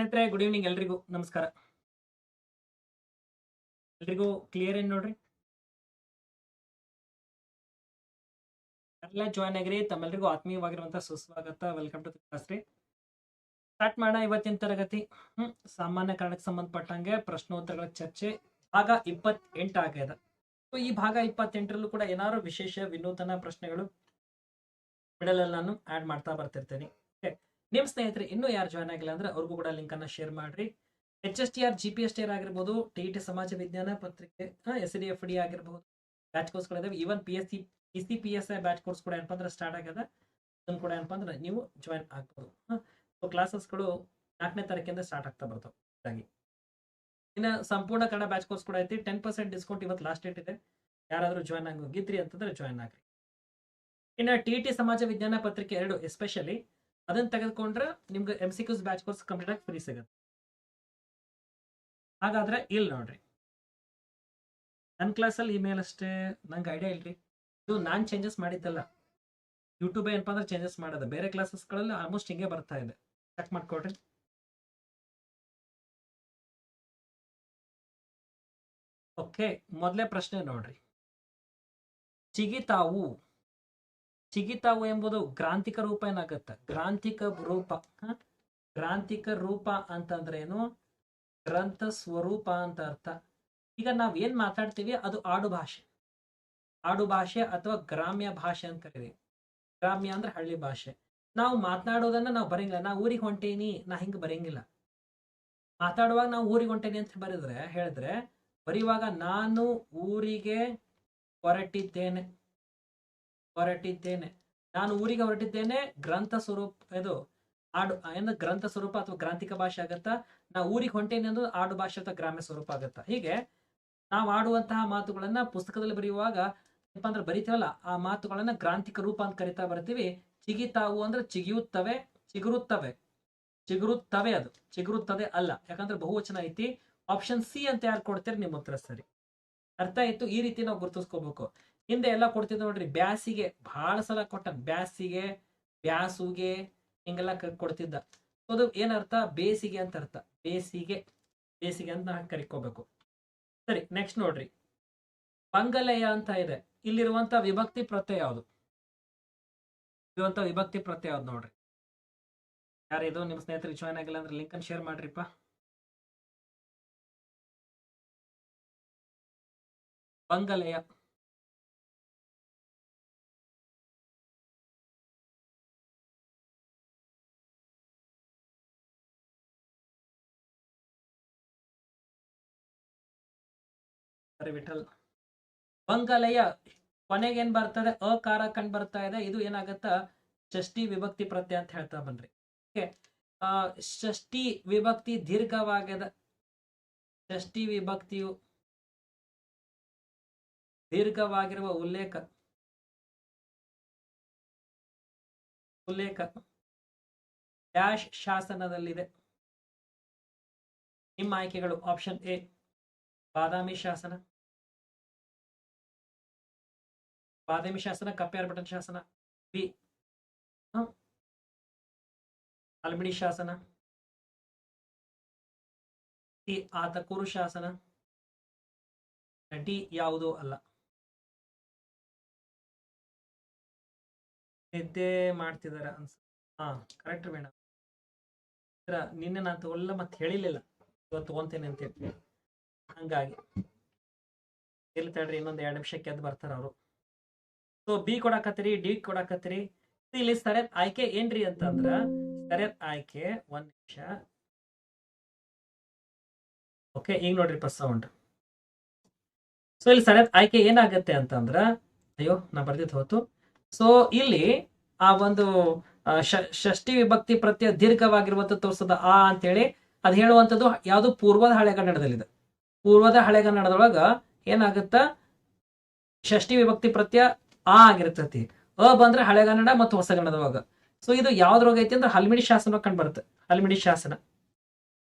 ಸ್ನೇಹಿತರೆ good evening ಎಲ್ರಿಗೂ. ನಮಸ್ಕಾರ. ಎಲ್ರಿಗೂ ಕ್ಲಿಯರ್ ಏನ್ ನೋಡ್ರಿ? ಎಲ್ಲ ಜಾಯ್ನ್ ಆಗಿರಿ, ತಮ್ಮೆಲ್ರಿಗೂ ಆತ್ಮೀಯವಾಗಿರುವಂತಹ ಸುಸ್ವಾಗತ. ವೆಲ್ಕಮ್ ಟು ಕ್ಲಾಸ್ ರೀ ಸ್ಟಾರ್ಟ್ ಮಾಡೋಣ ಇವತ್ತಿನ ತರಗತಿ. ಹ್ಮ್, ಸಾಮಾನ್ಯ ಕಾರಣಕ್ಕೆ ಸಂಬಂಧಪಟ್ಟಂಗೆ ಪ್ರಶ್ನೋತ್ತರಗಳ ಚರ್ಚೆ. ಭಾಗ ಇಪ್ಪತ್ತೆಂಟು ಆಗ್ಯದ. ಸೊ ಈ ಭಾಗ ಇಪ್ಪತ್ತೆಂಟರಲ್ಲೂ ಕೂಡ ಏನಾದ್ರು ವಿಶೇಷ ವಿನೂತನ ಪ್ರಶ್ನೆಗಳು ಮಿಡಲಲ್ಲಿ ನಾನು ಆಡ್ ಮಾಡ್ತಾ ಬರ್ತಿರ್ತೇನೆ. ಓಕೆ ನಿಮ್ ಸ್ನೇಹಿತರೆ, ಇನ್ನೂ ಯಾರು ಜಾಯ್ನ್ ಆಗಿಲ್ಲ ಅಂದ್ರೆ ಅವ್ರಿಗೂ ಕೂಡ ಲಿಂಕ್ ಅನ್ನ ಶೇರ್ ಮಾಡ್ರಿ. H S T R G P S T R ಆಗಿರ್ಬೋದು ಟಿ ಟಿ ಸಮಾಜ ವಿಜ್ಞಾನ ಪತ್ರಿಕೆ ಎಸ್ ಡಿ ಎಫ್ ಡಿ ಆಗಿರ್ಬೋದು batch ಕೋರ್ಸ್ಗಳಿದಾವೆ even P S C P C P S I batch course ಕೂಡ ಏನಪ್ಪ ಅಂದ್ರೆ ಸ್ಟಾರ್ಟ್ ಆಗ್ಯದ. ಅದನ್ನು ಕೂಡ ಏನಪ್ಪ ಅಂದ್ರೆ ನೀವು ಜಾಯ್ನ್ ಆಗ್ಬೋದು. ಸೊ ಕ್ಲಾಸಸ್ಗಳು ನಾಲ್ಕನೇ ತಾರೀಕಿಂದ ಸ್ಟಾರ್ಟ್ ಆಗ್ತಾ ಬರ್ತಾವೆ. ಹಾಗಾಗಿ ಇನ್ನು ಸಂಪೂರ್ಣ ಕನ್ನಡ ಬ್ಯಾಚ್ ಕೋರ್ಸ್ ಕೂಡ ಐತಿ. ಟೆನ್ ಪರ್ಸೆಂಟ್ ಡಿಸ್ಕೌಂಟ್ ಇವತ್ತು ಲಾಸ್ಟ್ ಡೇಟ್ ಇದೆ. ಯಾರಾದರೂ ಜಾಯ್ನ್ ಹೋಗಿದ್ರಿ ಅಂತಂದ್ರೆ ಜಾಯ್ನ್ ಆಗ್ರಿ. ಇನ್ನು ಟಿ ಟಿ ಸಮಾಜ ವಿಜ್ಞಾನ ಪತ್ರಿಕೆ ಎರಡು ಎಸ್ಪೆಷಲಿ ಅದನ್ನ ತೆಗೆದುಕೊಂಡ್ರೆ ನಿಮ್ಗೆ M C Qs batch course complete ಆಗಿ ಫ್ರೀ ಸಿಗುತ್ತೆ. ಹಾಗಾದ್ರೆ ಇಲ್ಲಿ ನೋಡ್ರಿ. ನನ್ನ ಕ್ಲಾಸಲ್ಲಿ ಇಮೇಲ್ ಅಷ್ಟೇ, ನಂಗೆ ಐಡಿಯಾ ಇಲ್ರಿ. ಇದು ನಾನು ಚೇಂಜಸ್ ಮಾಡಿದ್ದಲ್ಲ. ಯೂಟ್ಯೂಬ್ ಏನಪ್ಪ ಅಂದ್ರೆ ಚೇಂಜಸ್ ಮಾಡೋದು. ಬೇರೆ ಕ್ಲಾಸಸ್ಗಳಲ್ಲಿ ಆಲ್ಮೋಸ್ಟ್ ಹಿಂಗೆ ಬರ್ತಾ ಇದೆ. ಚೆಕ್ ಮಾಡ್ಕೊಡ್ರಿ. ಓಕೆ ಮೊದಲೇ ಪ್ರಶ್ನೆ ನೋಡ್ರಿ. ಚಿಗಿತಾವು. ಚಿಗಿತಾವು ಎಂಬುದು ಗ್ರಾಂಥಿಕ ರೂಪ ಏನಾಗತ್ತ? ಗ್ರಾಂಥಿಕ ರೂಪ? ಗ್ರಾಂಥಿಕ ರೂಪ ಅಂತಂದ್ರೆ ಏನು? ಗ್ರಂಥ ಸ್ವರೂಪ ಅಂತ ಅರ್ಥ. ಈಗ ನಾವ್ ಏನ್ ಮಾತಾಡ್ತೀವಿ? ಅದು ಆಡು ಭಾಷೆ. ಆಡು ಭಾಷೆ ಅಥವಾ ಗ್ರಾಮ್ಯ ಭಾಷೆ ಅಂತ ಕರಿ ಗ್ರಾಮ್ಯ ಅಂದ್ರೆ ಹಳ್ಳಿ ಭಾಷೆ. ನಾವು ಮಾತನಾಡೋದನ್ನ ನಾವು ಬರಂಗಿಲ್ಲ. ನಾ ಊರಿಗೆ ಹೊಂಟೇನಿ, ನಾ ಹಿಂಗ ಬರೆಯಂಗಿಲ್ಲ ಮಾತಾಡುವಾಗ ನಾವು ಊರಿಗೆ ಹೊಂಟೇನಿ ಅಂತ ಬರೆದ್ರೆ, ಹೇಳಿದ್ರೆ ಬರೆಯುವಾಗ ನಾನು ಊರಿಗೆ ಹೊರಟಿದ್ದೇನೆ. ಹೊರಟಿದ್ದೇನೆ. ನಾನು ಊರಿಗೆ ಹೊರಟಿದ್ದೇನೆ. ಗ್ರಂಥ ಸ್ವರೂಪ ಇದು ಆಡು, ಏನು ಗ್ರಂಥ ಸ್ವರೂಪ ಅಥವಾ ಗ್ರಾಂಥಿಕ ಭಾಷೆ ಆಗತ್ತಾ? ನಾ ಊರಿಗೆ ಹೊಂಟೇನೆ ಅನ್ನೋದು ಆಡು ಭಾಷೆ ಅಥವಾ ಗ್ರಾಮ್ಯ ಸ್ವರೂಪ ಆಗತ್ತಾ? ಹೀಗೆ ನಾವು ಆಡುವಂತಹ ಮಾತುಗಳನ್ನ ಪುಸ್ತಕದಲ್ಲಿ ಬರೆಯುವಾಗ ಏನಪ್ಪ ಅಂದ್ರೆ ಬರಿತೀವಲ್ಲ, ಆ ಮಾತುಗಳನ್ನ ಗ್ರಾಂಥಿಕ ರೂಪ ಅಂತ ಕರಿತಾ ಬರ್ತೀವಿ. ಚಿಗಿತಾವು ಅಂದ್ರೆ ಚಿಗಿಯುತ್ತವೆ, ಚಿಗುರುತ್ತವೆ. ಚಿಗುರುತ್ತವೆ ಅದು. ಚಿಗುರುತ್ತದೆ ಅಲ್ಲ. ಯಾಕಂದ್ರೆ ಬಹುವಚನ ಐತಿ. ಆಪ್ಷನ್ ಸಿ ಅಂತ ಯಾರು ಕೊಡ್ತೀರಿ? ನಿಮ್ಮ ಉತ್ತರ ಸರಿ. ಅರ್ಥ ಆಯ್ತು? ಈ ರೀತಿ ನಾವು ಗುರುತಿಸ್ಕೋಬೇಕು. ಹಿಂದೆ ಎಲ್ಲ ಕೊಡ್ತಿದ್ದ ನೋಡ್ರಿ, ಬ್ಯಾಸಿಗೆ ಬಹಳ ಸಲ ಕೊಟ್ಟ ಬ್ಯಾಸಿಗೆ, ಬ್ಯಾಸುಗೆ, ಹಿಂಗೆಲ್ಲ ಕೊಡ್ತಿದ್ದ. ಅದು ಏನರ್ಥ ಬೇಸಿಗೆ ಅಂತ ಅರ್ಥ. ಬೇಸಿಗೆ ಬೇಸಿಗೆ ಅಂತ ಕರಿಕೋಬೇಕು. ಸರಿ ನೆಕ್ಸ್ಟ್ ನೋಡ್ರಿ. ಪಂಗಲಯ ಅಂತ ಇದೆ. ಇಲ್ಲಿರುವಂತ ವಿಭಕ್ತಿ ಪ್ರತ್ಯಯ ಯಾವುದು? ಇರುವಂತ ವಿಭಕ್ತಿ ಪ್ರತ್ಯಯ ಯಾವ್ದು ನೋಡ್ರಿ? ಯಾರಿದು ನಿಮ್ಮ ಸ್ನೇಹಿತರಿಗೆ ಜಾಯ್ನ್ ಆಗಿಲ್ಲ ಅಂದ್ರೆ ಲಿಂಕ್ ಅನ್ನು ಶೇರ್ ಮಾಡ್ರಿಪ್ಪ. ಬಂಗಲೆಯ ವಿಠಲ್. ಬಂಗಲೆಯ ಕೊನೆಗೆ ಏನ್ ಬರ್ತದೆ? ಅಕಾರ ಕಂಡು ಬರ್ತಾ ಇದೆ. ಇದು ಏನಾಗತ್ತ? ಷಷ್ಠಿ ವಿಭಕ್ತಿ ಪ್ರತ್ಯ ಅಂತ ಹೇಳ್ತಾ ಬನ್ರಿ ಓಕೆ. ಷಷ್ಠಿ ವಿಭಕ್ತಿ ದೀರ್ಘವಾಗ್ಯದ. ಷಷ್ಠಿ ವಿಭಕ್ತಿಯು ದೀರ್ಘವಾಗಿರುವ ಉಲ್ಲೇಖ. ಉಲ್ಲೇಖ. ಡ್ಯಾಶ್ ಶಾಸನದಲ್ಲಿದೆ. ನಿಮ್ಮ ಆಯ್ಕೆಗಳು ಆಪ್ಷನ್ ಎ, ಬಾದಾಮಿ ಶಾಸನ. ಬಾದಾಮಿ ಶಾಸನ ಕಪ್ಪೆಯಾರ್ ಬಟನ್ ಶಾಸನ ಬಿ ಅಲ್ಮಿಡಿ ಶಾಸನ ಸಿ ಆತಕೂರು ಶಾಸನ ಡಿ ಯಾವುದೂ ಅಲ್ಲ. ನಿದ್ದೆ ಮಾಡ್ತಿದಾರ ಅನ್ಸ, ಹಾ ಕರೆಕ್ಟ್ ಮೇಡಮ್ ನಿನ್ನೆ ನಾನು ತಗೊಳ್ಳ ಮತ್ತೆ ಹೇಳಿಲ್ಲ ಇವತ್ತು ತಗೊಂತೇನೆ ಅಂತ ಹೇಳಿ. ಹಂಗಾಗಿ. ಇಲ್ಲಿ ತಡ್ರಿ ಇನ್ನೊಂದು ಎರಡು ನಿಮಿಷಕ್ಕೆ ಎದ್ದು ಬರ್ತಾರ ಅವರು. ಸೊ ಬಿ ಕೊಡಾಕತ್ತೀರಿ ಡಿ ಕೊಡಾಕತ್ತೀರಿ. ಇಲ್ಲಿ ಸರಿಯಾದ ಆಯ್ಕೆ ಏನ್ರಿ ಅಂತಂದ್ರ, ಸರಿಯಾದ ಆಯ್ಕೆ ಒಂದ್ ನಿಮಿಷ. ಓಕೆ ಈಗ ನೋಡ್ರಿಪ್ಪ ಸೌಂಡ್ ಸೊ ಇಲ್ಲಿ ಸರಿಯಾದ ಆಯ್ಕೆ ಏನಾಗತ್ತೆ ಅಂತಂದ್ರ, ಅಯ್ಯೋ, ನಾ ಬರ್ದಿದ್ ಹೋತು. ಸೊ ಇಲ್ಲಿ ಆ ಒಂದು ಷಷ್ಠಿ ವಿಭಕ್ತಿ ಪ್ರತ್ಯ ದೀರ್ಘವಾಗಿರುವಂತ ತೋರಿಸದ ಆ ಅಂತೇಳಿ, ಅದ್ ಹೇಳುವಂಥದ್ದು ಯಾವುದು ಪೂರ್ವದ ಹಳೆಗನ್ನಡದಲ್ಲಿದೆ ಪೂರ್ವದ ಹಳೆಗನ್ನಡದೊಳಗ ಏನಾಗತ್ತ, ಷಷ್ಠಿ ವಿಭಕ್ತಿ ಪ್ರತ್ಯಯ ಆ ಆಗಿರ್ತೈತಿ. ಅ ಬಂದ್ರೆ ಹಳೆಗನ್ನಡ ಮತ್ತು ಹೊಸಗನ್ನಡದವಾಗ ಸೊ ಇದು ಯಾವ್ದ್ರೊಳಗ ಐತಿ ಅಂದ್ರೆ ಹಲ್ಮಿಡಿ ಶಾಸನ ಕಂಡು ಬರುತ್ತೆ. ಹಲ್ಮಿಡಿ ಶಾಸನ.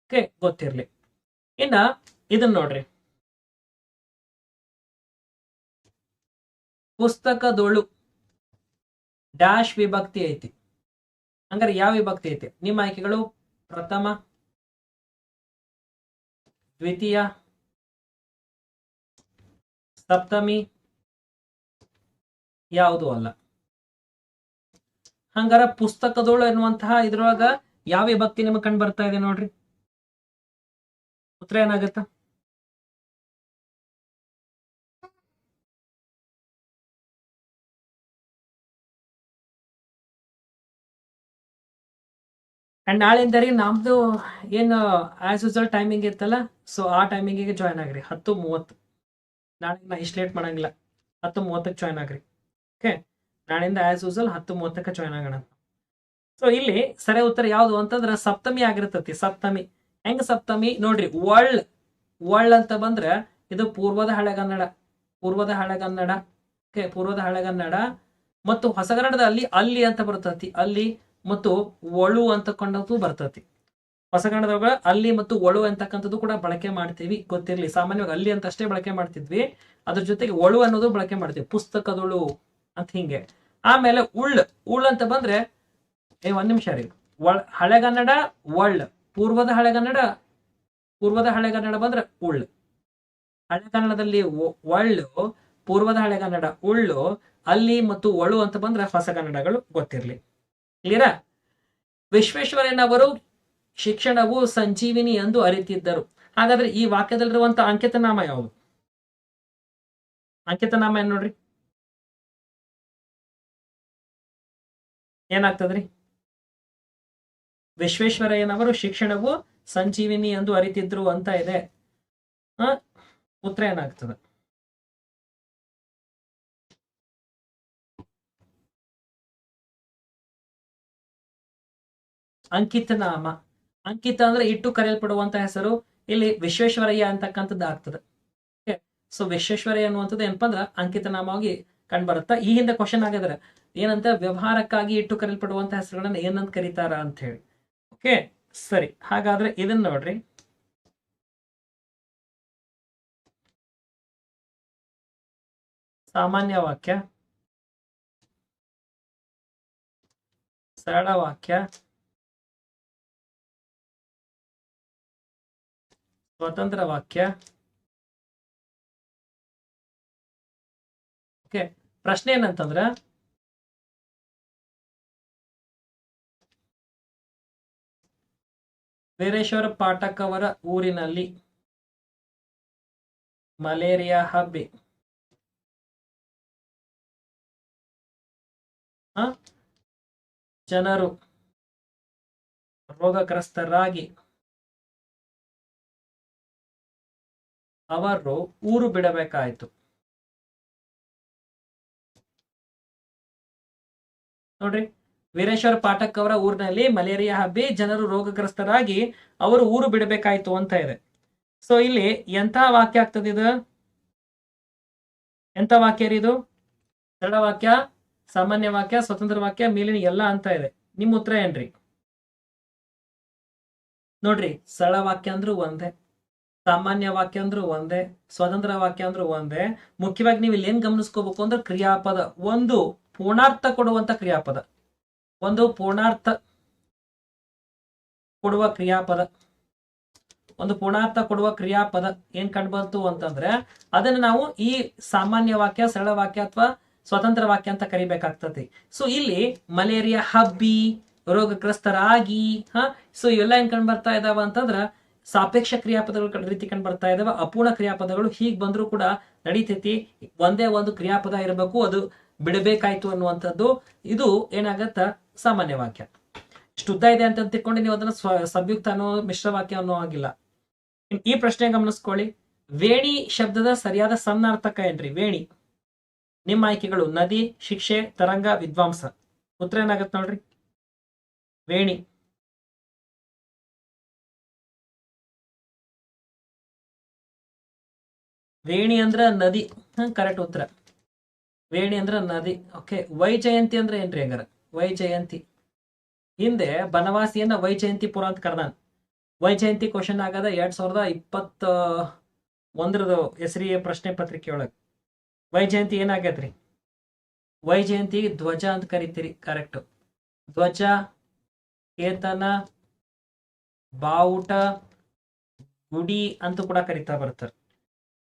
ಓಕೆ ಗೊತ್ತಿರ್ಲಿ. ಇನ್ನ ಇದನ್ನ ನೋಡ್ರಿ. ಪುಸ್ತಕದೊಳು ಡ್ಯಾಶ್ ವಿಭಕ್ತಿ ಐತಿ. ಹಂಗಾರೆ ಯಾವ ವಿಭಕ್ತಿ ಐತಿ? ನಿಮ್ಮ ಆಯ್ಕೆಗಳು ಪ್ರಥಮ, ದ್ವಿತೀಯ, ಸಪ್ತಮಿ ಯಾವುದು ಅಲ್ಲ. ಹಂಗಾರ ಪುಸ್ತಕದೊಳ ಎನ್ನುವಂತಹ ಇದ್ರೊಳಗ ಯಾವ ವಿಭಕ್ತಿ ನಿಮಗೆ ಕಂಡು ಬರ್ತಾ ಇದೆ ನೋಡ್ರಿ? ಉತ್ತರ ಏನಾಗತ್ತ? ಅಂಡ್ ನಾಳಿಂದ ರೀ ನಮ್ದು ಏನು ಆಸ್ ಯೂಸಲ್ ಟೈಮಿಂಗ್ ಇರ್ತಲ್ಲ ಸೊ ಆ ಟೈಮಿಂಗಿಗೆ ಜಾಯ್ನ್ ಆಗ್ರಿ. ಹತ್ತು ಮೂವತ್ತು. ನಾಳೆ ನಾ ಇಷ್ಟು ಲೇಟ್ ಮಾಡಂಗಿಲ್ಲ. ಹತ್ತು ಮೂವತ್ತಕ್ಕೆ ಜಾಯ್ನ್ ಆಗ್ರಿ. ಓಕೆ ನಾಳೆಯಿಂದ ಆಸ್ ಯೂಸಲ್ ಹತ್ತು ಮೂವತ್ತಕ್ಕೆ ಜಾಯ್ನ್ ಆಗೋಣ ಸೊ ಇಲ್ಲಿ ಸರಿ ಉತ್ತರ ಯಾವುದು ಅಂತಂದ್ರೆ ಸಪ್ತಮಿ ಆಗಿರ್ತತಿ, ಸಪ್ತಮಿ. ಹೆಂಗ ಸಪ್ತಮಿ? ನೋಡ್ರಿ ವರ್ಳ್ ವರ್ಳ್ ಅಂತ ಬಂದ್ರೆ ಇದು ಪೂರ್ವದ ಹಳೆಗನ್ನಡ ಪೂರ್ವದ ಹಳೆಗನ್ನಡ ಓಕೆ ಪೂರ್ವದ ಹಳೆಗನ್ನಡ ಮತ್ತು ಹೊಸಗನ್ನಡದ ಅಲ್ಲಿ ಅಂತ ಬರ್ತತಿ, ಅಲ್ಲಿ ಮತ್ತು ಒಳು ಅಂತಕ್ಕಂಥದ್ದು ಬರ್ತತಿ. ಹೊಸಗನ್ನಡದೊಳಗ ಅಲ್ಲಿ ಮತ್ತು ಒಳು ಅಂತಕ್ಕಂಥದ್ದು ಕೂಡ ಬಳಕೆ ಮಾಡ್ತೀವಿ, ಗೊತ್ತಿರ್ಲಿ. ಸಾಮಾನ್ಯವಾಗಿ ಅಲ್ಲಿ ಅಂತ ಅಷ್ಟೇ ಬಳಕೆ ಮಾಡ್ತಿದ್ವಿ. ಅದ್ರ ಜೊತೆಗೆ ಒಳು ಅನ್ನೋದು ಬಳಕೆ ಮಾಡ್ತೀವಿ, ಪುಸ್ತಕದೊಳು. ಅಂತ ಹಿಂಗೆ. ಆಮೇಲೆ ಉಳ್ ಉಳ್ ಅಂತ ಬಂದ್ರೆ, ಏ, ಒಂದ್ ನಿಮಿಷ ರೀ. ಒಳ್ ಹಳೆಗನ್ನಡ ಒಳ್. ಪೂರ್ವದ ಹಳೆಗನ್ನಡ ಪೂರ್ವದ ಹಳೆಗನ್ನಡ ಬಂದ್ರೆ ಉಳ್. ಹಳೆಗನ್ನಡದಲ್ಲಿ ಒಳ್ಳು ಪೂರ್ವದ ಹಳೆಗನ್ನಡ ಉಳ್ಳು ಅಲ್ಲಿ ಮತ್ತು ಒಳು ಅಂತ ಬಂದ್ರೆ ಹೊಸಗನ್ನಡಗಳು ಗೊತ್ತಿರ್ಲಿ. ಕ್ಲಿಯರಾ ವಿಶ್ವೇಶ್ವರಯ್ಯನವರು ಶಿಕ್ಷಣವು ಸಂಜೀವಿನಿ ಎಂದು ಅರಿತಿದ್ದರು. ಹಾಗಾದ್ರೆ ಈ ವಾಕ್ಯದಲ್ಲಿರುವಂತ ಅಂಕಿತನಾಮ ಯಾವುದು? ಅಂಕಿತನಾಮ ಏನ್ ನೋಡ್ರಿ? ಏನಾಗ್ತದ್ರಿ? ವಿಶ್ವೇಶ್ವರಯ್ಯನವರು ಶಿಕ್ಷಣವು ಸಂಜೀವಿನಿ ಎಂದು ಅರಿತಿದ್ರು ಅಂತ ಇದೆ. ಉತ್ತರ ಏನಾಗ್ತದೆ? ಅಂಕಿತನಾಮ. ಅಂಕಿತ ಅಂದ್ರೆ ಇಟ್ಟು ಕರೆಯಲ್ಪಡುವಂತ ಹೆಸರು. ಇಲ್ಲಿ ವಿಶ್ವೇಶ್ವರಯ್ಯ ಅಂತಕ್ಕಂಥದ್ದು ಆಗ್ತದೆ ಸೊ ವಿಶ್ವೇಶ್ವರಯ್ಯ ಅನ್ನುವಂಥದ್ದು ಏನಪ್ಪಾ ಅಂಕಿತ ಅಂಕಿತನಾಮವಾಗಿ ಕಂಡ್ಬರುತ್ತಾ ಈ ಹಿಂದೆ ಕ್ವಶನ್ ಆಗಿದ್ರೆ ಏನಂತ ವ್ಯವಹಾರಕ್ಕಾಗಿ ಇಟ್ಟು ಕರೆಯಲ್ಪಡುವಂತಹ ಹೆಸರುಗಳನ್ನ ಏನಂತ ಕರೀತಾರ ಅಂತ ಹೇಳಿ ಓಕೆ ಸರಿ. ಹಾಗಾದ್ರೆ ಇದನ್ನ ನೋಡ್ರಿ. ಸಾಮಾನ್ಯ ವಾಕ್ಯ. ಸರಳ ವಾಕ್ಯ. ಸ್ವತಂತ್ರ ವಾಕ್ಯ. ಪ್ರಶ್ನೆ ಏನಂತಂದ್ರ ವೀರೇಶ್ವರ ಪಾಠಕ್ ಅವರ ಊರಿನಲ್ಲಿ ಮಲೇರಿಯಾ ಹಬ್ಬಿ? ಜನರು ರೋಗಗ್ರಸ್ತರಾಗಿ ಅವರು ಊರು ಬಿಡಬೇಕಾಯಿತು ನೋಡ್ರಿ. ವೀರೇಶ್ವರ ಪಾಠಕ್ ಅವರ ಊರಿನಲ್ಲಿ ಮಲೇರಿಯಾ ಹಬ್ಬಿ ಜನರು ರೋಗಗ್ರಸ್ತರಾಗಿ ಅವರು ಊರು ಬಿಡಬೇಕಾಯ್ತು ಅಂತ ಇದೆ. ಸೊ ಇಲ್ಲಿ ಎಂತ ವಾಕ್ಯ ಆಗ್ತದೆ ಇದು? ಎಂತ ವಾಕ್ಯ ರೀ ಇದು? ಸರಳ ವಾಕ್ಯ, ಸಾಮಾನ್ಯ ವಾಕ್ಯ, ಸ್ವತಂತ್ರ ವಾಕ್ಯ, ಮೇಲಿನ ಎಲ್ಲ ಅಂತ ಇದೆ. ನಿಮ್ ಉತ್ತರ ಏನ್ರಿ? ನೋಡ್ರಿ, ಸರಳ ವಾಕ್ಯ ಅಂದ್ರೂ ಒಂದೇ, ಸಾಮಾನ್ಯ ವಾಕ್ಯ ಅಂದ್ರೂ ಒಂದೇ, ಸ್ವತಂತ್ರ ವಾಕ್ಯ ಅಂದ್ರೂ ಒಂದೇ. ಮುಖ್ಯವಾಗಿ ನೀವು ಇಲ್ಲಿ ಏನ್ ಗಮನಿಸ್ಕೋಬೇಕು ಅಂದ್ರೆ ಕ್ರಿಯಾಪದ ಒಂದು ಪೂರ್ಣಾರ್ಥ ಕೊಡುವಂತ ಕ್ರಿಯಾಪದ. ಒಂದು ಪೂರ್ಣಾರ್ಥ ಕೊಡುವ ಕ್ರಿಯಾಪದ. ಒಂದು ಪೂರ್ಣಾರ್ಥ ಕೊಡುವ ಕ್ರಿಯಾಪದ ಏನ್ ಕಂಡುಬಂತು ಅಂತಂದ್ರೆ ಅದನ್ನ ನಾವು ಈ ಸಾಮಾನ್ಯ ವಾಕ್ಯ, ಸರಳ ವಾಕ್ಯ ಅಥವಾ ಸ್ವತಂತ್ರ ವಾಕ್ಯ ಅಂತ ಕರಿಬೇಕಾಗ್ತತಿ ಸೊ ಇಲ್ಲಿ ಮಲೇರಿಯಾ ಹಬ್ಬಿ, ರೋಗಗ್ರಸ್ತರಾಗಿ, ಹ? ಸೊ ಇವೆಲ್ಲ ಏನ್ ಕಂಡು ಬರ್ತಾ ಇದಾವ ಅಂತಂದ್ರ ಸಾಪೇಕ್ಷ ಕ್ರಿಯಾಪದಗಳು ಕಂಡ್- ರೀತಿ ಕಂಡು ಬರ್ತಾ ಇದಾವ, ಅಪೂರ್ಣ ಕ್ರಿಯಾಪದಗಳು ಹೀಗೆ ಬಂದ್ರು ಕೂಡ ನಡೀತೈತಿ. ಒಂದೇ ಒಂದು ಕ್ರಿಯಾಪದ ಇರಬೇಕು, ಅದು ಬಿಡಬೇಕಾಯ್ತು ಅನ್ನುವಂಥದ್ದು ಇದು ಏನಾಗತ್ತ? ಸಾಮಾನ್ಯ ವಾಕ್ಯ. ಇಷ್ಟು ಉದ್ದ ಇದೆ ಅಂತ ತಿಳ್ಕೊಂಡು ನೀವು ಅದನ್ನ ಸಂಯುಕ್ತ ಅನ್ನೋ ಮಿಶ್ರ ವಾಕ್ಯ ಅನ್ನೋ ಆಗಿಲ್ಲ ಈ ಪ್ರಶ್ನೆ ಗಮನಿಸ್ಕೊಳ್ಳಿ. ವೇಣಿ ಶಬ್ದದ ಸರಿಯಾದ ಸನ್ನಾರ್ಥಕ ಏನ್ರಿ? ವೇಣಿ. ನಿಮ್ಮ ಆಯ್ಕೆಗಳು ನದಿ, ಶಿಕ್ಷೆ, ತರಂಗ, ವಿದ್ವಾಂಸ. ಉತ್ತರ ಏನಾಗತ್ತೆ ನೋಡ್ರಿ? ವೇಣಿ. ವೇಣಿ ಅಂದ್ರ ನದಿ. ಕರೆಕ್ಟ್ ಉತ್ತರ. ವೇಣಿ ಅಂದ್ರೆ ನದಿ. ಓಕೆ ವೈ ಜಯಂತಿ ಅಂದ್ರೆ ಏನ್ರಿ ಹಂಗಾರ? ವೈ ಜಯಂತಿ ಹಿಂದೆ ಬನವಾಸಿಯನ್ನ ವೈ ಜಯಂತಿಪುರ ಅಂತ ಕರ್ದಾನ. ವೈ ಜಯಂತಿ ಕ್ವಶನ್ ಆಗದ ಎರಡ್ ಸಾವಿರದ ಇಪ್ಪತ್ತ ಒಂದ್ರದ ಹೆಸರಿ ಪ್ರಶ್ನೆ ಪತ್ರಿಕೆ ಒಳಗೆ. ವೈ ಜಯಂತಿ ಏನಾಗೈತ್ರಿ ವೈ ಜಯಂತಿ ಧ್ವಜ ಅಂತ ಕರಿತೀರಿ ಕರೆಕ್ಟ್ ಧ್ವಜ, ಕೇತನ, ಬಾವುಟ, ಗುಡಿ ಅಂತ ಕೂಡ ಕರಿತಾ ಬರ್ತಾರೆ.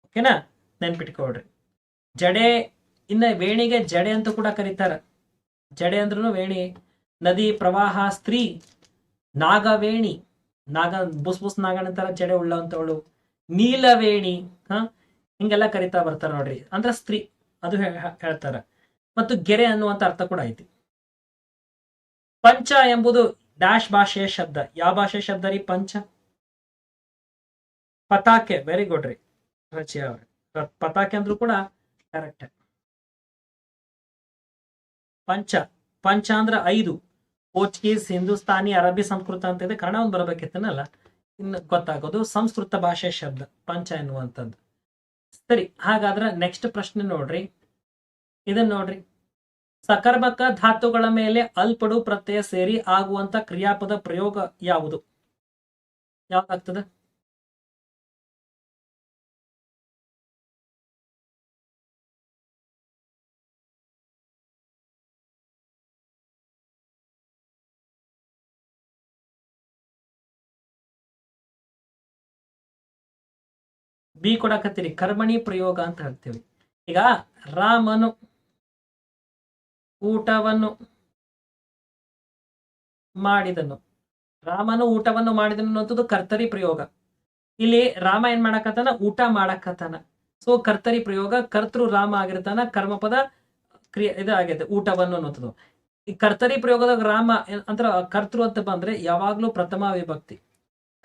ಓಕೆನಾ ನೆನ್ಪಿಟ್ಕೊಳ್ರಿ. ಜಡೆ ಇನ್ನ ವೇಣಿಗೆ ಜಡೆ ಅಂತ ಕೂಡ ಕರೀತಾರ. ಜಡೆ ಅಂದ್ರೂ ವೇಣಿ, ನದಿ, ಪ್ರವಾಹ, ಸ್ತ್ರೀ, ನಾಗವೇಣಿ, ನಾಗ, ಬುಸ್ ಬುಸ್ ನಾಗನಂತರ ಜಡೆ ಉಳ್ಳವಂತವಳು ನೀಲವೇಣಿ, ಹ, ಹಿಂಗೆಲ್ಲ ಕರಿತಾ ಬರ್ತಾರ ನೋಡ್ರಿ. ಅಂದ್ರ ಸ್ತ್ರೀ, ಅದು ಹೇಳ್ತಾರ. ಮತ್ತು ಗೆರೆ ಅನ್ನುವಂತ ಅರ್ಥ ಕೂಡ ಐತಿ. ಪಂಚ ಎಂಬುದು ಡ್ಯಾಶ್ ಭಾಷೆಯ ಶಬ್ದ. ಯಾವ ಭಾಷೆಯ ಶಬ್ದ ರೀ ಪಂಚ? ಪತಾಕೆ. ವೆರಿ ಗುಡ್ ರೀ. ರಚಿಯ ಅವ್ರೆ ಪತಾಕೆ ಅಂದ್ರೂ ಕೂಡ ಕರೆಕ್ಟ್ ಪಂಚ ಪಂಚ ಅಂದ್ರೆ ಐದು, ಪೋರ್ಚುಗೀಸ್, ಹಿಂದೂಸ್ತಾನಿ, ಅರಬ್ಬಿ ಸಂಸ್ಕೃತ ಅಂತ ಇದೆ. ಕನ್ನಡ ಒಂದು ಬರಬೇಕಿತ್ತನಲ್ಲ ಇನ್ನು ಗೊತ್ತಾಗೋದು ಸಂಸ್ಕೃತ ಭಾಷೆ ಶಬ್ದ, ಪಂಚ ಎನ್ನುವಂಥದ್ದು. ಸರಿ, ಹಾಗಾದ್ರೆ ನೆಕ್ಸ್ಟ್ ಪ್ರಶ್ನೆ ನೋಡ್ರಿ. ಇದನ್ನ ನೋಡ್ರಿ. ಸಕರ್ಮಕ ಧಾತುಗಳ ಮೇಲೆ ಅಲ್ಪಡು ಪ್ರತ್ಯಯ ಸೇರಿ ಆಗುವಂತ ಕ್ರಿಯಾಪದ ಪ್ರಯೋಗ ಯಾವುದು? ಯಾವ್ದಾಗ್ತದೆ? ಬಿ ಕೊಡಾಕತ್ತೀರಿ, ಕರ್ಮಣಿ ಪ್ರಯೋಗ ಅಂತ ಹೇಳ್ತೀವಿ. ಈಗ ರಾಮನು ಊಟವನ್ನು ಮಾಡಿದನು. ರಾಮನು ಊಟವನ್ನು ಮಾಡಿದನು ಅನ್ನೋದು ಕರ್ತರಿ ಪ್ರಯೋಗ. ಇಲ್ಲಿ ರಾಮ ಏನ್ ಮಾಡಕತ್ತಾನ? ಊಟ ಮಾಡಕತ್ತಾನ. ಸೊ ಕರ್ತರಿ ಪ್ರಯೋಗ, ಕರ್ತೃ ರಾಮ ಆಗಿರ್ತಾನ, ಕರ್ಮಪದ ಕ್ರಿಯೆ ಇದು ಆಗೈತೆ ಊಟವನ್ನು ಅನ್ನೋದು ಈ ಕರ್ತರಿ ಪ್ರಯೋಗದಾಗ ರಾಮ ಅಂದ್ರ ಕರ್ತೃ ಅಂತ ಬಂದ್ರೆ ಯಾವಾಗ್ಲೂ ಪ್ರಥಮ ವಿಭಕ್ತಿ.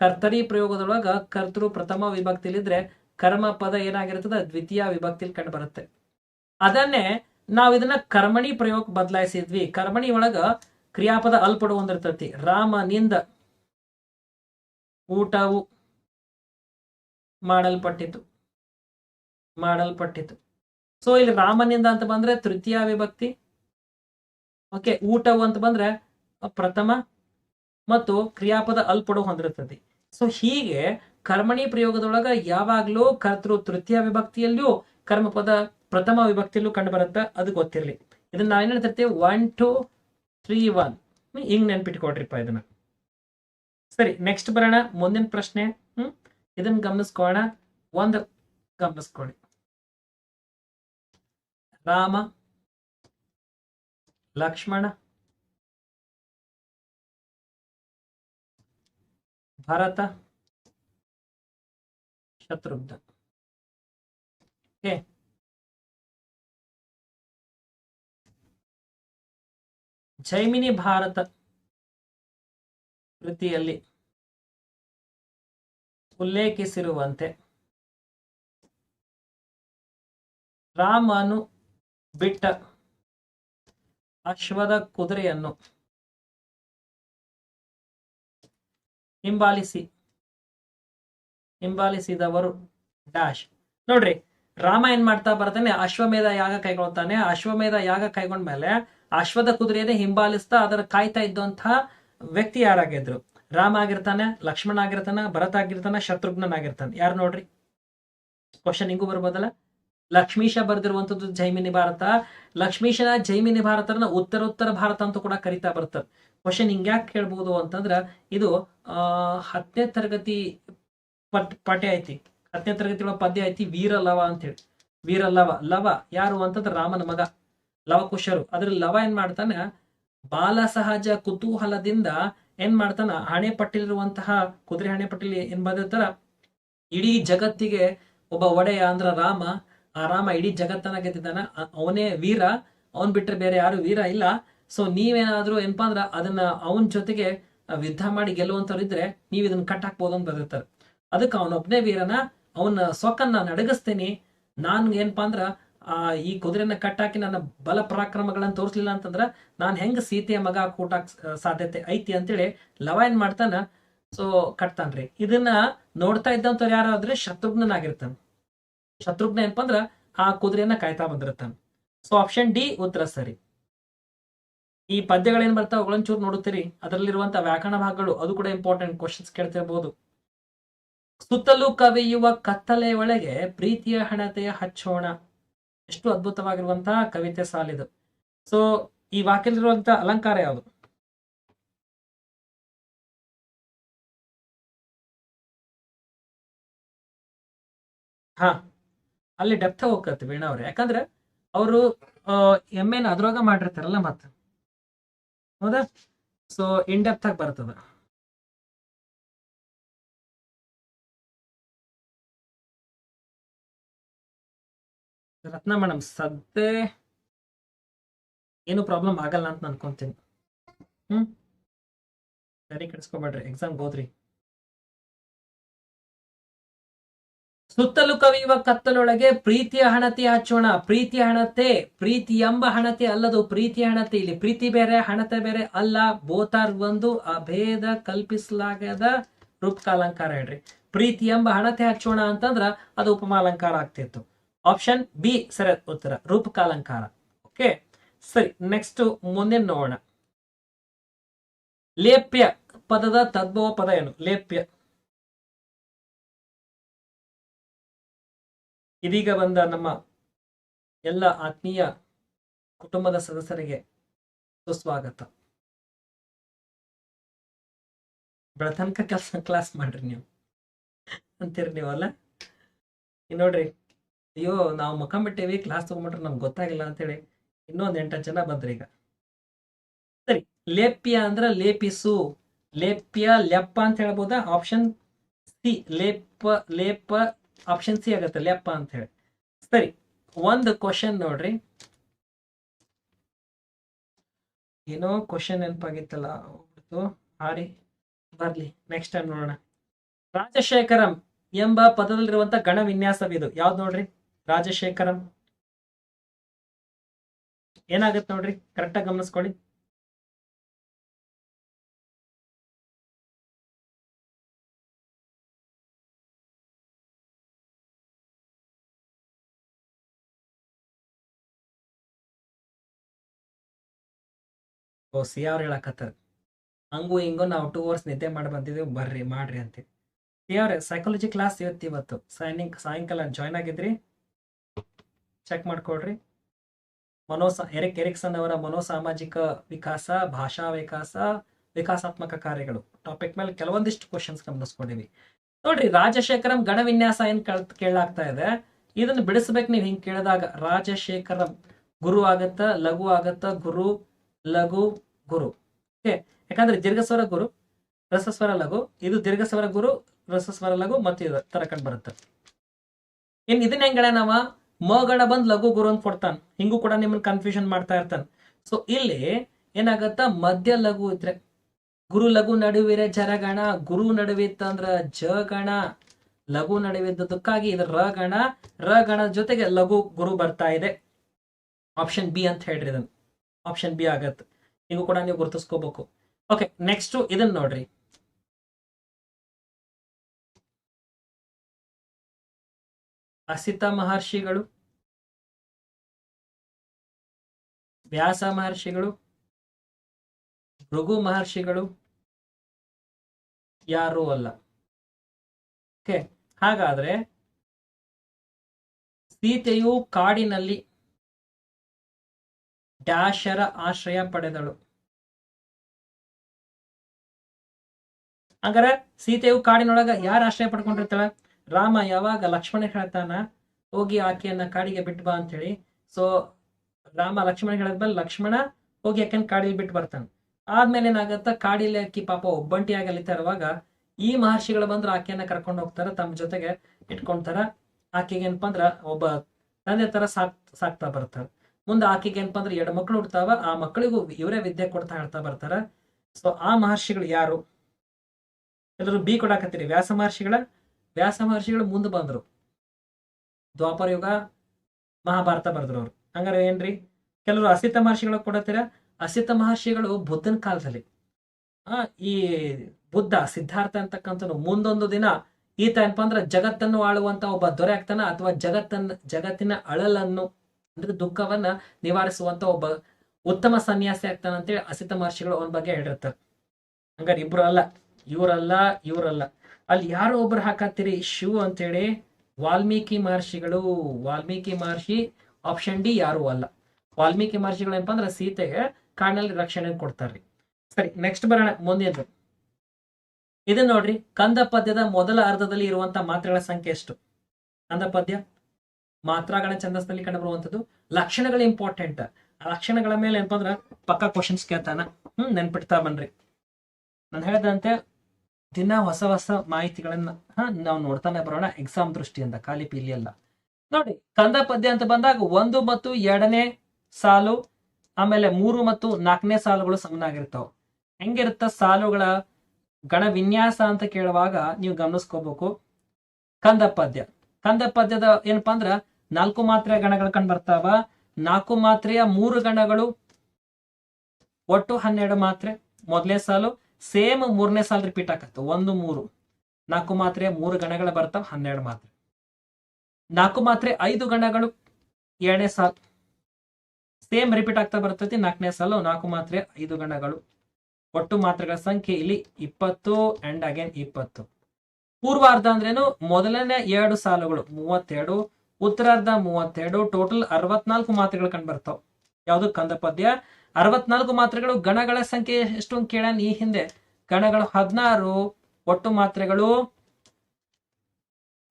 ಕರ್ತರಿ ಪ್ರಯೋಗದೊಳಗ ಕರ್ತೃ ಪ್ರಥಮ ವಿಭಕ್ತಿಲಿದ್ರೆ ಕರ್ಮ ಪದ ಏನಾಗಿರ್ತದೆ? ದ್ವಿತೀಯ ವಿಭಕ್ತಿಲಿ ಕಂಡು ಬರುತ್ತೆ. ಅದನ್ನೇ ನಾವು ಇದನ್ನ ಕರ್ಮಣಿ ಪ್ರಯೋಗ ಬದಲಾಯಿಸಿದ್ವಿ. ಕರ್ಮಣಿ ಒಳಗ ಕ್ರಿಯಾಪದ ಅಲ್ಪಡು ಒಂದಿರ್ತತಿ. ರಾಮನಿಂದ ಊಟವು ಮಾಡಲ್ಪಟ್ಟಿತು. ಮಾಡಲ್ಪಟ್ಟಿತು. ಸೊ ಇಲ್ಲಿ ರಾಮನಿಂದ ಅಂತ ಬಂದ್ರೆ ತೃತೀಯ ವಿಭಕ್ತಿ. ಓಕೆ ಊಟವು ಅಂತ ಬಂದ್ರೆ ಪ್ರಥಮ ಮತ್ತು ಕ್ರಿಯಾಪದ ಅಲ್ಪಡು ಹೊಂದಿರ್ತದೆ ಸೊ ಹೀಗೆ ಕರ್ಮಣಿ ಪ್ರಯೋಗದೊಳಗ ಯಾವಾಗ್ಲೂ ಕರ್ತೃ ತೃತೀಯ ವಿಭಕ್ತಿಯಲ್ಲಿಯೂ ಕರ್ಮಪದ ಪ್ರಥಮ ವಿಭಕ್ತಿಯಲ್ಲೂ ಕಂಡು ಬರುತ್ತ ಅದು ಗೊತ್ತಿರಲಿ. ಇದನ್ನ ನಾವೇನ್ ಹೇಳ್ತಿರ್ತೇವೆ? ಒನ್ ಟು ತ್ರೀ ಒನ್ ಹಿಂಗ್ ನೆನ್ಪಿಟ್ಕೊಡ್ರಿಪ್ಪ ಇದನ್ನ. ಸರಿ ನೆಕ್ಸ್ಟ್ ಬರೋಣ, ಮುಂದಿನ ಪ್ರಶ್ನೆ. ಹ್ಮ್ ಇದನ್ನ ಗಮನಿಸ್ಕೋಣ ಒಂದು ಗಮನಿಸ್ಕೊಳ್ಳಿ ರಾಮ, ಲಕ್ಷ್ಮಣ, ಭರತ ಶತ್ರುಘ್ನ. ಜೈಮಿನಿ ಭಾರತ ಕೃತಿಯಲ್ಲಿ ಉಲ್ಲೇಖಿಸಿರುವಂತೆ ರಾಮನು ಬಿಟ್ಟ ಅಶ್ವದ ಕುದುರೆಯನ್ನು ಹಿಂಬಾಲಿಸಿ ಹಿಂಬಾಲಿಸಿದವರು. ಡ್ಯಾಶ್. ನೋಡ್ರಿ, ರಾಮ ಏನ್ ಮಾಡ್ತಾ ಬರ್ತಾನೆ, ಅಶ್ವಮೇಧ ಯಾಗ ಕೈಗೊಳ್ತಾನೆ. ಅಶ್ವಮೇಧ ಯಾಗ ಕೈಗೊಂಡ್ಮೇಲೆ ಅಶ್ವದ ಕುದುರೆಯನ್ನೇ ಹಿಂಬಾಲಿಸ್ತಾ ಅದರ ಕಾಯ್ತಾ ಇದ್ದಂತಹ ವ್ಯಕ್ತಿ ಯಾರಾಗಿದ್ರು? ರಾಮ ಆಗಿರ್ತಾನೆ, ಲಕ್ಷ್ಮಣ ಆಗಿರ್ತಾನೆ, ಭರತ ಆಗಿರ್ತಾನೆ ಶತ್ರುಘ್ನನಾಗಿರ್ತಾನೆ ಯಾರು ನೋಡ್ರಿ? ಕ್ವಶನ್ ಹಿಂಗೂ ಬರ್ಬೋದಲ್ಲ? ಲಕ್ಷ್ಮೀಶ ಬರೆದಿರುವಂತದ್ದು ಜೈಮಿನಿ ಭಾರತ. ಲಕ್ಷ್ಮೀಶನ ಜೈಮಿನಿ ಭಾರತನ ಉತ್ತರೋತ್ತರ ಭಾರತ ಅಂತ ಕೂಡ ಕರಿತಾ ಬರ್ತದೆ. ಕ್ವಶನ್ ಹಿಂಗ್ಯಾಕ್ ಕೇಳ್ಬೋದು ಅಂತಂದ್ರ, ಇದು ಹತ್ತನೇ ತರಗತಿ ಪಟ್ ಪಠ್ಯ ಐತಿ. ಹತ್ತನೇ ತರಗತಿ ಒಳಗೆ ಪದ್ಯ ಐತಿ, ವೀರ ಲವ ಅಂತ ಹೇಳಿ ವೀರ ಲವ. ಲವ ಯಾರು ಅಂತಂದ್ರೆ ರಾಮನ ಮಗ, ಲವಕುಶರು. ಅದ್ರಲ್ಲಿ ಲವ ಏನ್ ಮಾಡ್ತಾನೆ? ಬಾಲ ಸಹಜ ಕುತೂಹಲದಿಂದ ಏನ್ ಮಾಡ್ತಾನ? ಹಣೆ ಪಟ್ಟಿಲಿರುವಂತಹ, ಕುದುರೆ ಹಣೆ ಪಟ್ಟಿಲಿ ಏನ್ ಬಂದಿರ್ತಾರ? ಇಡೀ ಜಗತ್ತಿಗೆ ಒಬ್ಬ ಒಡೆಯ ಅಂದ್ರ ರಾಮ. ಆ ರಾಮ ಇಡೀ ಜಗತ್ತನ್ನ ಗೆದ್ದಿದ್ದಾನ. ಅವನೇ ವೀರ. ಅವನ್ ಬಿಟ್ರೆ ಬೇರೆ ಯಾರು ವೀರ ಇಲ್ಲ. ಸೊ ನೀವೇನಾದ್ರೂ ಏನಪ್ಪಾ ಅಂದ್ರ ಅದನ್ನ ಅವನ ಜೊತೆಗೆ ಯುದ್ಧ ಮಾಡಿ ಗೆಲ್ಲುವಂತವ್ರು ಇದ್ರೆ ನೀವ್ ಇದನ್ನ ಕಟ್ ಹಾಕ್ಬೋದು ಅಂತ ಬರ್ದಿರ್ತಾರೆ ಅದಕ್ಕೆ ಅವನೊಬ್ನೇ ವೀರನ ಅವನ ಸೊಕ್ಕನ್ನ ನಡಗಿಸ್ತೇನೆ. ನಾನು ಏನಪ್ಪಾ ಅಂದ್ರ, ಆ, ಈ ಕುದುರೆನ ಕಟ್ಟಾಕಿ ನನ್ನ ಬಲ ಪರಾಕ್ರಮಗಳನ್ನ ತೋರಿಸ್ಲಿಲ್ಲ ಅಂತಂದ್ರ ನಾನ್ ಹೆಂಗ್ ಸೀತೆಯ ಮಗ ಕೂಟಾಕ್ ಸಾಧ್ಯತೆ ಐತಿ ಅಂತೇಳಿ ಲವ ಏನ್ ಮಾಡ್ತಾನ. ಸೊ ಕಟ್ತಾನ್ರಿ ಇದನ್ನ ನೋಡ್ತಾ ಇದ್ದಂತವ್ರು ಯಾರಾದ್ರೆ ಶತ್ರುಘ್ನಾಗಿರ್ತಾನ ಶತ್ರುಘ್ನ ಏನಪ್ಪಾ ಅಂದ್ರ ಆ ಕುದುರೆಯನ್ನ ಕಾಯ್ತಾ ಬಂದಿರ್ತಾನ. ಸೊ, ಆಪ್ಷನ್ ಡಿ ಉತ್ತರ ಸರಿ. ಈ ಪದ್ಯಗಳೇನ್ ಬರ್ತಾವ ಚೂರು ನೋಡುತ್ತೀರಿ. ಅದರಲ್ಲಿರುವಂತ ವ್ಯಾಕರಣ ಭಾಗಗಳು, ಅದು ಕೂಡ ಇಂಪಾರ್ಟೆಂಟ್ ಕ್ವಶನ್ಸ್ ಕೇಳ್ತಿರ್ಬೋದು. ಸುತ್ತಲೂ ಕವಿಯುವ ಕತ್ತಲೆ ಒಳಗೆ ಪ್ರೀತಿಯ ಹಣತೆಯ ಹಚ್ಚೋಣ. ಎಷ್ಟು ಅದ್ಭುತವಾಗಿರುವಂತಹ ಕವಿತೆ ಸಾಲಿದು. ಸೊ ಈ ವಾಕ್ಯದಲ್ಲಿರುವಂತಹ ಅಲಂಕಾರ ಯಾವುದು? ಹಾ, ಅಲ್ಲಿ ಡೆಪ್ತ್ ಹೋಗತ್ತೆ ವೀಣಾ ಅವ್ರೆ. ಯಾಕಂದ್ರೆ ಅವರು ಎಂ ಎನ್ ಅದ್ರೊಳಗ ಮಾಡಿರ್ತಾರಲ್ಲ ಮತ್ತೆ ಹೌದಾ? ಸೊ ಇನ್ ಡೆಪ್ತ್ ಆಗಿ ಬರ್ತದ. ರತ್ನ ಮೇಡಮ್ ಸದ್ದೆ ಏನು ಪ್ರಾಬ್ಲಮ್ ಆಗಲ್ಲ ಅಂತ ಅನ್ಕೊಂತೀನಿ. ಹ್ಮ್? ಸರಿ ಕೆಡಿಸ್ಕೊಬೇಡ್ರಿ ಎಕ್ಸಾಮ್ ಹೋದ್ರಿ ಸುತ್ತಲೂ ಕವಿಯುವ ಕತ್ತಲೊಳಗೆ ಪ್ರೀತಿಯ ಹಣತೆ ಹಚ್ಚೋಣ. ಪ್ರೀತಿಯ ಹಣತೆ, ಪ್ರೀತಿ ಎಂಬ ಹಣತೆ ಅಲ್ಲದು. ಪ್ರೀತಿಯ ಹಣತೆ ಇಲ್ಲಿ ಪ್ರೀತಿ ಬೇರೆ, ಹಣತೆ ಬೇರೆ ಅಲ್ಲ. ಬೋತಾರ್ ಒಂದು ಅಭೇದ ಕಲ್ಪಿಸಲಾಗದ ರೂಪಕಾಲಂಕಾರ ಹೇಳ್ರಿ. ಪ್ರೀತಿ ಎಂಬ ಹಣತೆ ಹಚ್ಚೋಣ ಅಂತಂದ್ರ ಅದು ಉಪಮಾಲಂಕಾರ ಆಗ್ತಿತ್ತು. ಆಪ್ಷನ್ ಬಿ ಸರಿಯಾದ ಉತ್ತರ. ರೂಪಕಾಲಂಕಾರ. ಓಕೆ ಸರಿ ನೆಕ್ಸ್ಟ್ ಮುಂದೆ ನೋಡೋಣ. ಲೇಪ್ಯ ಪದದ ತದ್ಭವ ಪದ ಏನು? ಲೇಪ್ಯ. ಇದೀಗ ಬಂದ ನಮ್ಮ ಎಲ್ಲ ಆತ್ಮೀಯ ಕುಟುಂಬದ ಸದಸ್ಯರಿಗೆ ಸುಸ್ವಾಗತ. ಬೆಳತನಕ ಕೆಲಸ ಕ್ಲಾಸ್ ಮಾಡ್ರಿ ನೀವು. ಅಂತೀರಿ ನೀವಲ್ಲ? ನೋಡ್ರಿ. ಅಯ್ಯೋ, ನಾವು ಮಕ್ಕಂಬಿಟ್ಟೇವಿ ಕ್ಲಾಸ್ ತಗೊಂಬಿಟ್ರೆ ನಮ್ಗೆ ಗೊತ್ತಾಗಿಲ್ಲ ಅಂತೇಳಿ ಇನ್ನೊಂದು ಎಂಟು ಜನ ಬಂದ್ರಿ ಈಗ. ಸರಿ, ಲೇಪ್ಯ ಅಂದ್ರೆ ಲೇಪಿಸು. ಲೇಪ್ಯ, ಲೆಪ್ಪ ಅಂತ ಹೇಳ್ಬೋದಾ? ಆಪ್ಷನ್ ಸಿ ಲೇಪ ಲೇಪ ಆಪ್ಷನ್ ಸಿ ಆಗತ್ತೆ, ಲೆಪ್ಪ ಅಂತ ಹೇಳಿ. ಸರಿ, ಒಂದು ಕ್ವಶನ್ ನೋಡ್ರಿ. ಏನೋ ಕ್ವಶನ್ ನೆನಪಾಗಿತ್ತಲ್ಲ ಹಾರಿ, ಬರ್ಲಿ ನೆಕ್ಸ್ಟ್ ಟೈಮ್ ನೋಡೋಣ. ರಾಜಶೇಖರಂ ಎಂಬ ಪದದಲ್ಲಿರುವಂತ ಗಣ ವಿನ್ಯಾಸವಿದು ಯಾವ್ದು ನೋಡ್ರಿ? ರಾಜಶೇಖರಂ ಏನಾಗತ್ತೆ ನೋಡ್ರಿ? ಕರೆಕ್ಟಾಗಿ ಗಮನಿಸ್ಕೊಳ್ಳಿ. ಓ ಸಿ ಅವ್ರು ಹೇಳಕತ್ತಾರ. ಹಂಗೂ ಹಿಂಗೂ ನಾವು ಟೂ ಅವರ್ಸ್ ನಿದ್ದೆ ಮಾಡಿ ಬಂದಿದ್ದೀವಿ ಬರ್ರಿ, ಮಾಡ್ರಿ ಅಂತೀವಿ. ಸಿ ಅವ್ರೆ ಸೈಕಾಲಜಿ ಕ್ಲಾಸ್ ಇವತ್ತು ಇವತ್ತು. ಸೈನಿಂಗ್ ಸಾಯಂಕಾಲ ಜಾಯ್ನ್ ಆಗಿದ್ರಿ? ಚೆಕ್ ಮಾಡ್ಕೊಳ್ರಿ. ಮನೋಸ, ಎರಿಕ್, ಎರಿಕ್ಸನ್ ಅವರ ಮನೋಸಾಮಾಜಿಕ ವಿಕಾಸ, ಭಾಷಾ ವಿಕಾಸ, ವಿಕಾಸಾತ್ಮಕ ಕಾರ್ಯಗಳು. ಟಾಪಿಕ್ ಮೇಲೆ ಕೆಲವೊಂದಿಷ್ಟು ಕ್ವಶನ್ಸ್ ಗಮನಿಸ್ಕೊಂಡಿವಿ. ನೋಡ್ರಿ, ರಾಜಶೇಖರಂ ಗಣವಿನ್ಯಾಸ ಏನ್ ಕೇಳ್ ಕೇಳಾಗ್ತಾ ಇದೆ? ಇದನ್ನ ಬಿಡಿಸ್ಬೇಕು ನೀವು ಹಿಂಗ್ ಕೇಳಿದಾಗ, ರಾಜಶೇಖರಂ ಗುರು ಆಗತ್ತ, ಲಘು ಆಗತ್ತ, ಗುರು, ಲಘು, ಗುರು. ಓಕೆ? ಯಾಕಂದ್ರೆ ದೀರ್ಘಸ್ವರ ಗುರು, ರಸಸ್ವರ ಲಘು, ಇದು ದೀರ್ಘಸ್ವರ ಗುರು, ರಸಸ್ವರ ಲಘು ಮತ್ತು ಇದು ತರ ಕಂಡು ಬರುತ್ತೆ. ಇನ್ ಇದನ್ನ ಹೆಂಗಡೆ ನಾವ ಮಗಣ ಬಂದ್ ಲಘು ಗುರು ಅಂತ ಕೊಡ್ತಾನ. ಹಿಂಗೂ ಕೂಡ ನಿಮ್ಮನ್ನ ಕನ್ಫ್ಯೂಷನ್ ಮಾಡ್ತಾ ಇರ್ತಾನ. ಸೊ ಇಲ್ಲಿ ಏನಾಗತ್ತ? ಮಧ್ಯ ಲಘು ಇದ್ರೆ ಗುರು ಲಘು ನಡುವಿರೆ ಜರಗಣ, ಗುರು ನಡುವಿತ್ತಂದ್ರ ಜಗಣ, ಲಘು ನಡುವಿದ್ದಕ್ಕಾಗಿ ಇದು ರ ಗಣ ರ ಗಣ ಜೊತೆಗೆ ಲಘು ಗುರು ಬರ್ತಾ ಇದೆ. ಆಪ್ಷನ್ ಬಿ ಅಂತ ಹೇಳ್ರಿ ಇದನ್ನ. ಆಪ್ಷನ್ ಬಿ ಆಗತ್ತೆ. ಹಿಂಗೂ ಕೂಡ ನೀವು ಗುರುತಿಸ್ಕೋಬೇಕು. ಓಕೆ ನೆಕ್ಸ್ಟ್ ಇದನ್ನ ನೋಡ್ರಿ. ಅಸಿತ ಮಹರ್ಷಿಗಳು, ವ್ಯಾಸ ಮಹರ್ಷಿಗಳು, ಭೃಗು ಮಹರ್ಷಿಗಳು, ಯಾರೂ ಅಲ್ಲ. ಓಕೆ, ಹಾಗಾದ್ರೆ ಸೀತೆಯು ಕಾಡಿನಲ್ಲಿ ಡ್ಯಾಶರ ಆಶ್ರಯ ಪಡೆದಳು. ಹಂಗಾರೆ ಸೀತೆಯು ಕಾಡಿನೊಳಗ ಯಾರ ಆಶ್ರಯ ಪಡ್ಕೊಂಡಿರ್ತಾಳ? ರಾಮ ಯಾವಾಗ ಲಕ್ಷ್ಮಣ ಹೇಳ್ತಾನ, ಹೋಗಿ ಆಕೆಯನ್ನ ಕಾಡಿಗೆ ಬಿಟ್ಟು ಬಾ ಅಂತ ಹೇಳಿ ಸೊ ರಾಮ ಲಕ್ಷ್ಮಣ ಹೇಳಿದ್ಮೇಲೆ ಲಕ್ಷ್ಮಣ ಹೋಗಿ ಆಕೆನ ಕಾಡಿಗೆ ಬಿಟ್ಟು ಬರ್ತಾನೆ. ಆದ್ಮೇಲೆ ಏನಾಗತ್ತ, ಕಾಡಿಲಿ ಅಕ್ಕಿ ಪಾಪ ಒಬ್ಬಂಟಿ ಅಲಿತಾ ಇರುವಾಗ ಈ ಮಹರ್ಷಿಗಳು ಬಂದ್ರೆ ಆಕೆಯನ್ನ ಕರ್ಕೊಂಡು ಹೋಗ್ತಾರ, ತಮ್ಮ ಜೊತೆಗೆ ಇಟ್ಕೊಂತಾರ. ಆಕೆಗೆ ಏನಪ್ಪಾ ಅಂದ್ರ, ಒಬ್ಬ ತಂದೆ ತರ ಸಾಕ್, ಸಾಕ್ತಾ ಬರ್ತಾರ ಮುಂದೆ ಆಕೆಗೆ ಏನಪ್ಪಾ ಅಂದ್ರೆ, ಎರಡು ಮಕ್ಕಳು ಹುಡ್ತಾವ, ಆ ಮಕ್ಕಳಿಗೂ ಇವರೇ ವಿದ್ಯೆ ಕೊಡ್ತಾ ಹೇಳ್ತಾ ಬರ್ತಾರ. ಸೊ ಆ ಮಹರ್ಷಿಗಳು ಯಾರು? ಎಲ್ಲರೂ ಬಿ ಕೊಡಾಕತ್ತೀರಿ, ವ್ಯಾಸ ಮಹರ್ಷಿಗಳ? ವ್ಯಾಸ ಮಹರ್ಷಿಗಳು ಮುಂದೆ ಬಂದರು. ದ್ವಾಪರ ಯುಗ, ಮಹಾಭಾರತ ಬರೆದ್ರು ಅವ್ರು ಹಂಗಾರೆ ಏನ್ರಿ? ಕೆಲವರು ಅಸಿತ ಮಹರ್ಷಿಗಳು ಕೊಡತ್ತೀರ ಅಸಿತ ಮಹರ್ಷಿಗಳು ಬುದ್ಧನ ಕಾಲದಲ್ಲಿ. ಆ, ಈ ಬುದ್ಧ, ಸಿದ್ಧಾರ್ಥ ಅಂತಕ್ಕಂಥನು ಮುಂದೊಂದು ದಿನ, ಈತ ಏನಪ್ಪಾ ಅಂದ್ರೆ ಜಗತ್ತನ್ನು ಆಳುವಂತ ಒಬ್ಬ ದೊರೆ ಆಗ್ತಾನ, ಅಥವಾ ಜಗತ್ತನ್ನ ಜಗತ್ತಿನ ಅಳಲನ್ನು, ಅಂದ್ರೆ ದುಃಖವನ್ನ ನಿವಾರಿಸುವಂತ ಒಬ್ಬ ಉತ್ತಮ ಸನ್ಯಾಸಿ ಆಗ್ತಾನಂತೇಳಿ ಅಸಿತ ಮಹರ್ಷಿಗಳು ಅವನ ಬಗ್ಗೆ ಹೇಳಿರ್ತಾರೆ. ಹಂಗಾರೆ ಇಬ್ರು ಅಲ್ಲ, ಇವರಲ್ಲ ಇವರಲ್ಲ. ಅಲ್ಲಿ ಯಾರೋ ಒಬ್ರು ಹಾಕತ್ತೀರಿ? ಶಿವ ಅಂತೇಳಿ ವಾಲ್ಮೀಕಿ ಮಹರ್ಷಿಗಳು. ವಾಲ್ಮೀಕಿ ಮಹರ್ಷಿ ಆಪ್ಷನ್ ಡಿ ಯಾರು ಅಲ್ಲ. ವಾಲ್ಮೀಕಿ ಮಹರ್ಷಿಗಳು ಏನಪ್ಪಾ ಸೀತೆಗೆ ಕಾಡಿನಲ್ಲಿ ರಕ್ಷಣೆ ಕೊಡ್ತಾರ್ರಿ. ಸರಿ ನೆಕ್ಸ್ಟ್ ಬರೋಣ, ಮುಂದಿನದು. ಇದನ್ನ ನೋಡ್ರಿ ಕಂದ ಪದ್ಯದ ಮೊದಲ ಅರ್ಧದಲ್ಲಿ ಇರುವಂತ ಮಾತ್ರೆಗಳ ಸಂಖ್ಯೆ ಎಷ್ಟು? ಕಂದ ಪದ್ಯ ಮಾತ್ರಗಳ ಛಂದಸ್ನಲ್ಲಿ ಕಂಡುಬರುವಂಥದ್ದು. ಲಕ್ಷಣಗಳು ಇಂಪಾರ್ಟೆಂಟ್ ಲಕ್ಷಣಗಳ ಮೇಲೆ ಏನಪ್ಪ ಅಂದ್ರ ಪಕ್ಕ ಕ್ವಶನ್ಸ್ ಕೇಳ್ತಾನ. ಹ್ಮ್, ನೆನ್ಪಿಡ್ತಾ ಬನ್ರಿ. ನಾನು ಹೇಳಿದಂತೆ ದಿನ ಹೊಸ ಹೊಸ ಮಾಹಿತಿಗಳನ್ನ ನಾವು ನೋಡ್ತಾನೆ ಬರೋಣ ಎಕ್ಸಾಮ್ ದೃಷ್ಟಿಯಿಂದ, ಖಾಲಿ ಪೀಲಿ ಅಲ್ಲ. ನೋಡಿ, ಕಂದ ಪದ್ಯ ಅಂತ ಬಂದಾಗ ಒಂದು ಮತ್ತು ಎರಡನೇ ಸಾಲು, ಆಮೇಲೆ ಮೂರು ಮತ್ತು ನಾಲ್ಕನೇ ಸಾಲುಗಳು ಸಮನಾಗಿರ್ತಾವ. ಹೆಂಗಿರುತ್ತ ಸಾಲುಗಳ ಗಣ ವಿನ್ಯಾಸ ಅಂತ ಕೇಳುವಾಗ ನೀವು ಗಮನಿಸ್ಕೋಬೇಕು. ಕಂದ ಪದ್ಯ. ಕಂದ ಪದ್ಯದ ಏನಪ್ಪಾ ಅಂದ್ರ, ನಾಲ್ಕು ಮಾತ್ರೆಯ ಗಣಗಳು ಕಂಡು ಬರ್ತಾವ. ನಾಲ್ಕು ಮಾತ್ರೆಯ ಮೂರು ಗಣಗಳು, ಒಟ್ಟು ಹನ್ನೆರಡು ಮಾತ್ರೆ ಮೊದಲನೇ ಸಾಲು ಸೇಮ್ ಮೂರನೇ ಸಾಲ್ ರಿಪೀಟ್ ಆಗತ್ತೆ ಒಂದು, ಮೂರು. ನಾಲ್ಕು ಮಾತ್ರೆ, ಮೂರು ಗಣಗಳು ಬರ್ತಾವ, ಹನ್ನೆರಡು ಮಾತ್ರೆ. ನಾಲ್ಕು ಮಾತ್ರೆ, ಐದು ಗಣಗಳು ಎರಡನೇ ಸಾಲು. ಸೇಮ್ ರಿಪೀಟ್ ಆಗ್ತಾ ಬರ್ತೈತಿ, ನಾಲ್ಕನೇ ಸಾಲು, ನಾಲ್ಕು ಮಾತ್ರೆ, ಐದು ಗಣಗಳು. ಒಟ್ಟು ಮಾತ್ರೆಗಳ ಸಂಖ್ಯೆ ಇಲ್ಲಿ ಇಪ್ಪತ್ತು ಅಂಡ್ ಅಗೇನ್ ಇಪ್ಪತ್ತು. ಪೂರ್ವಾರ್ಧ ಅಂದ್ರೇನು, ಮೊದಲನೇ ಎರಡು ಸಾಲುಗಳು, ಮೂವತ್ತೆರಡು, ಉತ್ತರಾರ್ಧ ಮೂವತ್ತೆರಡು ಟೋಟಲ್ ಅರವತ್ನಾಲ್ಕು ಮಾತ್ರೆಗಳು ಕಂಡು ಬರ್ತಾವ. ಯಾವುದು ಕಂದ ಪದ್ಯ ಅರವತ್ನಾಲ್ಕು ಮಾತ್ರೆಗಳು ಗಣಗಳ ಸಂಖ್ಯೆ ಎಷ್ಟು ಅಂತ ಕೇಳ ಈ ಹಿಂದೆ. ಗಣಗಳು ಹದಿನಾರು, ಒಟ್ಟು ಮಾತ್ರೆಗಳು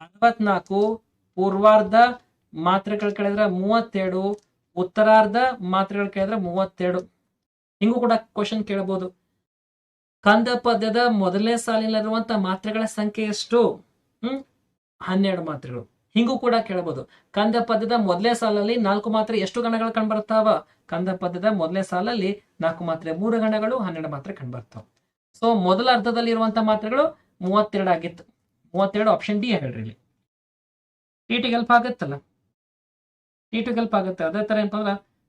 ಅರವತ್ನಾಲ್ಕು, ಪೂರ್ವಾರ್ಧ ಮಾತ್ರೆಗಳು ಕೇಳಿದ್ರೆ ಮೂವತ್ತೆರಡು, ಉತ್ತರಾರ್ಧ ಮಾತ್ರೆಗಳು ಕೇಳಿದ್ರೆ ಮೂವತ್ತೆರಡು. ಹಿಂಗೂ ಕೂಡ ಕ್ವಶನ್ ಕೇಳಬಹುದು ಕಂದ ಪದ್ಯದ ಮೊದಲನೇ ಸಾಲಿನಲ್ಲಿರುವಂತ ಮಾತ್ರೆಗಳ ಸಂಖ್ಯೆ ಎಷ್ಟು? ಹ್ಮ್, ಹನ್ನೆರಡು ಮಾತ್ರೆಗಳು. ಹಿಂಗೂ ಕೂಡ ಕೇಳಬಹುದು ಕಂದ ಪದ್ಯದ ಮೊದಲೇ ಸಾಲಲ್ಲಿ ನಾಲ್ಕು ಮಾತ್ರೆ ಎಷ್ಟು ಗಣಗಳು ಕಂಡುಬರ್ತಾವ? ಕಂದ ಪದ್ಯದ ಮೊದಲೇ ಸಾಲಲ್ಲಿ ನಾಲ್ಕು ಮಾತ್ರೆ ಮೂರು ಗಣಗಳು, ಹನ್ನೆರಡು ಮಾತ್ರೆ ಕಂಡ್ಬರ್ತಾವ. ಸೊ ಮೊದಲ ಅರ್ಧದಲ್ಲಿ ಇರುವಂತಹ ಮಾತ್ರೆಗಳು ಮೂವತ್ತೆರಡು ಆಗಿತ್ತು. ಮೂವತ್ತೆರಡು ಆಪ್ಷನ್ ಡಿ ಹೇಳ್ರಿ ಇಲ್ಲಿ. ಟಿ ಹೆಲ್ಪ್ ಆಗುತ್ತಲ್ಲ? ಟಿ ಹೆಲ್ಪ್ ಆಗುತ್ತೆ. ಅದೇ ತರ ಏನಪ್ಪ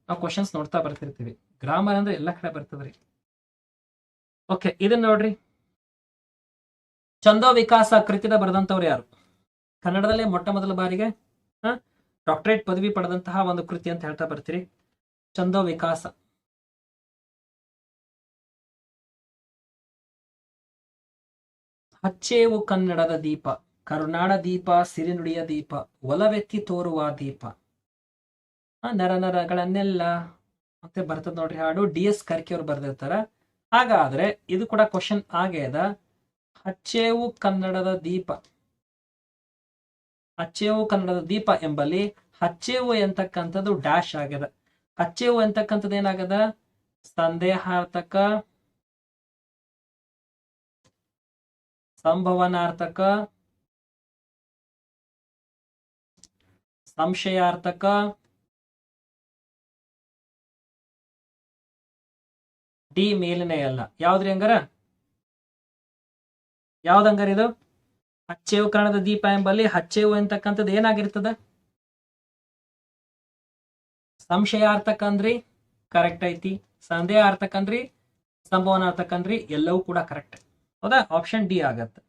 ನಾವು ಕ್ವಶನ್ಸ್ ನೋಡ್ತಾ ಬರ್ತಿರ್ತೀವಿ. ಗ್ರಾಮರ್ ಅಂದ್ರೆ ಎಲ್ಲ ಕಡೆ ಬರ್ತದ್ರಿ. ಓಕೆ ಇದನ್ನ ನೋಡ್ರಿ. ಚಂದೋ ವಿಕಾಸ ಕೃತಿದ ಬರೆದಂತವ್ರು ಯಾರು? ಕನ್ನಡದಲ್ಲೇ ಮೊಟ್ಟ ಮೊದಲ ಬಾರಿಗೆ ಡಾಕ್ಟರೇಟ್ ಪದವಿ ಪಡೆದಂತಹ ಒಂದು ಕೃತಿ ಅಂತ ಹೇಳ್ತಾ ಬರ್ತೀರಿ. ಚಂದೋ ವಿಕಾಸ. ಹಚ್ಚೇವು ಕನ್ನಡದ ದೀಪ, ಕರುನಾಡ ದೀಪ, ಸಿರಿನುಡಿಯ ದೀಪ, ಒಲವೆತ್ತಿ ತೋರುವ ದೀಪ. ನರ ನರಗಳನ್ನೆಲ್ಲ ಮತ್ತೆ ಬರ್ತದ ನೋಡ್ರಿ ಹಾಡು. ಡಿ ಎಸ್ ಕರ್ಕಿ ಅವ್ರು ಬರ್ದಿರ್ತಾರ. ಹಾಗಾದ್ರೆ ಇದು ಕೂಡ ಕ್ವಶನ್ ಆಗೇದ ಹಚ್ಚೇವು ಕನ್ನಡದ ದೀಪ. ಹಚ್ಚೇವು ಕನ್ನಡದ ದೀಪ ಎಂಬಲ್ಲಿ ಹಚ್ಚೇವು ಎಂತಕ್ಕಂಥದ್ದು ಡ್ಯಾಶ್ ಆಗ್ಯದ ಹಚ್ಚೇವು ಎಂತಕ್ಕಂಥದ್ದು ಏನಾಗದ? ಸಂದೇಹಾರ್ಥಕ, ಸಂಭವನಾರ್ಥಕ, ಸಂಶಯಾರ್ಥಕ, ಡಿ ಮೇಲಿನ ಅಲ್ಲ ಯಾವ್ದ್ರಿ ಹಂಗಾರ? ಯಾವ್ದಂಗಾರ ಇದು? ಹಚ್ಚೇವು ಕನ್ನಡದ ದೀಪ ಎಂಬಲ್ಲಿ ಹಚ್ಚೇವು ಎಂತಕ್ಕಂಥದ್ದು ಏನಾಗಿರ್ತದ? ಸಂಶಯ ಅರ್ಥಕಂದ್ರಿ ಕರೆಕ್ಟ್ ಐತಿ. ಸಂದೇಹ ಅಂದ್ರಿ ಸಂಭವನ ಅಂದ್ರಿ ಎಲ್ಲವೂ ಕೂಡ ಕರೆಕ್ಟ್ ಹೌದಾ? ಆಪ್ಷನ್ ಡಿ ಆಗತ್ತೆ.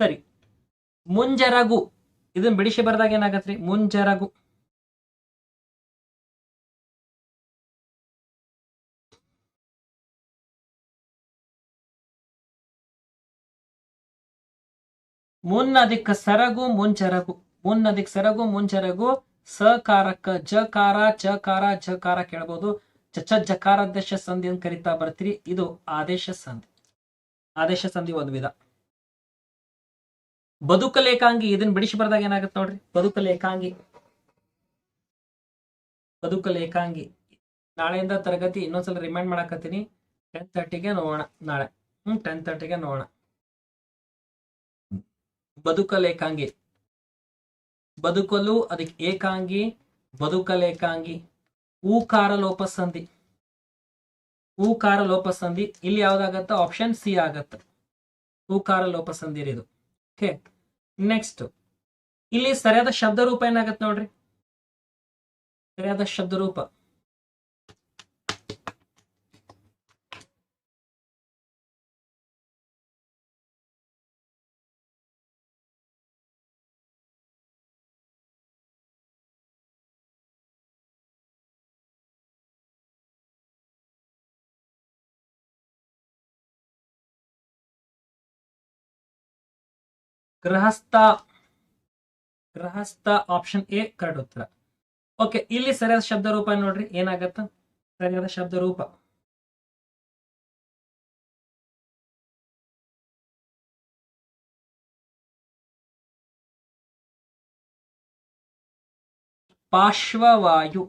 ಸರಿ. ಮುಂಜರಗು. ಇದನ್ನ ಬಿಡಿಸಿ ಬರ್ದಾಗ ಏನಾಗತ್ರಿ? ಮುಂಜರಗು. ಮುನ್ನದಿಕ್ ಸರಗು ಮುಂಚರಗು, ಮುನ್ನದಿಕ್ ಸರಗು ಮುಂಚರಗು, ಸಕಾರಕ್ಕ ಜಕಾರ ಚಕಾರ ಜಕಾರ ಕೇಳಬಹುದು ಚಚ ಜಕಾರಾದೇಶ ಸಂಧಿ ಅಂತ ಕರಿತಾ ಬರ್ತೀರಿ. ಇದು ಆದೇಶ ಸಂಧಿ. ಆದೇಶ ಸಂಧಿ ಒಂದು ವಿಧ. ಬದುಕ ಲೇಖಾಂಗಿ ಇದನ್ನ ಬಿಡಿಸಿ ಬರ್ದಾಗ ಏನಾಗುತ್ತೆ ನೋಡ್ರಿ? ಬದುಕಲೇಖಾಂಗಿ ಬದುಕ ಲೇಖಾಂಗಿ. ನಾಳೆಯಿಂದ ತರಗತಿ ಇನ್ನೊಂದ್ಸಲ ರಿಮೈಂಡ್ ಮಾಡಾಕತ್ತೀನಿ. ಟೆನ್ ತರ್ಟಿಗೆ ನೋಡೋಣ ನಾಳೆ. ಹ್ಮ್ ಟೆನ್ ತರ್ಟಿಗೆ ನೋಡೋಣ. ಬದುಕಲೇಕಾಂಗಿ ಬದುಕಲು ಅದಕ್ಕೆ ಏಕಾಂಗಿ ಬದುಕಲೇಕಾಂಗಿ ಊಕಾರ ಲೋಪಸಂಧಿ ಊಕಾರ ಲೋಪಸಂಧಿ ಇಲ್ಲಿ ಯಾವ್ದಾಗತ್ತ? ಆಪ್ಷನ್ ಸಿ ಆಗತ್ತ. ಊಕಾರ ಲೋಪಸಂಧಿ ಇದು. ಓಕೆ ನೆಕ್ಸ್ಟ್ ಇಲ್ಲಿ ಸರಿಯಾದ ಶಬ್ದ ರೂಪ ಏನಾಗತ್ತೆ ನೋಡ್ರಿ? ಸರಿಯಾದ ಶಬ್ದ ಗೃಹಸ್ಥ ಗೃಹಸ್ಥ ಆಪ್ಷನ್ ಎ ಕರೆಕ್ಟ್ ಉತ್ತರ. ಓಕೆ ಇಲ್ಲಿ ಸರಿಯಾದ ಶಬ್ದ ರೂಪ ನೋಡ್ರಿ, ಏನಾಗತ್ತ? ಸರಿಯಾದ ಶಬ್ದ ರೂಪ. ಪಾರ್ಶ್ವವಾಯು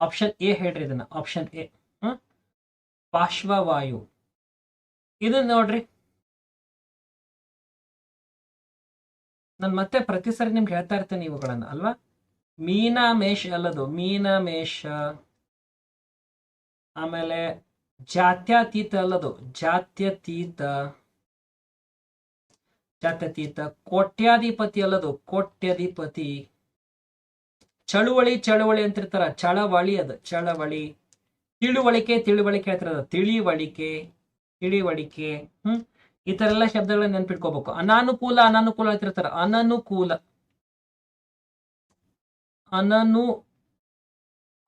ಆಪ್ಷನ್ ಎ ಹೇಳ್ರಿ ಇದನ್ನ ಆಪ್ಷನ್ ಎ ಪಾರ್ಶ್ವವಾಯು ಇದನ್ನ ನೋಡ್ರಿ ನಾನು ಮತ್ತೆ ಪ್ರತಿ ಸರಿ ನಿಮ್ಗೆ ಹೇಳ್ತಾ ಇರ್ತೇನೆ ಇವುಗಳನ್ನ, ಅಲ್ವಾ? ಮೀನಾಮೇಷ ಅಲ್ಲದು ಮೀನಮೇಷ ಆಮೇಲೆ ಜಾತ್ಯತೀತ ಅಲ್ಲದು ಜಾತ್ಯತೀತ ಜಾತ್ಯತೀತ, ಕೋಟ್ಯಾಧಿಪತಿ ಅಲ್ಲದು ಕೋಟ್ಯಾಧಿಪತಿ. ಚಳುವಳಿ ಚಳುವಳಿ ಅಂತಿರ್ತಾರ, ಚಳವಳಿ ಅದು, ಚಳವಳಿ. ತಿಳುವಳಿಕೆ ತಿಳುವಳಿಕೆ ಹೇಳ್ತಿರೋದು ತಿಳಿವಳಿಕೆ ತಿಳಿವಳಿಕೆ, ಹ್ಮ್? ಈ ತರ ಎಲ್ಲ ಶಬ್ದಗಳನ್ನ ನೆನ್ಪಿಟ್ಕೋಬೇಕು. ಅನಾನುಕೂಲ ಅನಾನುಕೂಲ ಅಂತಿರ್ತಾರ ಅನನುಕೂಲ. ಅನನು,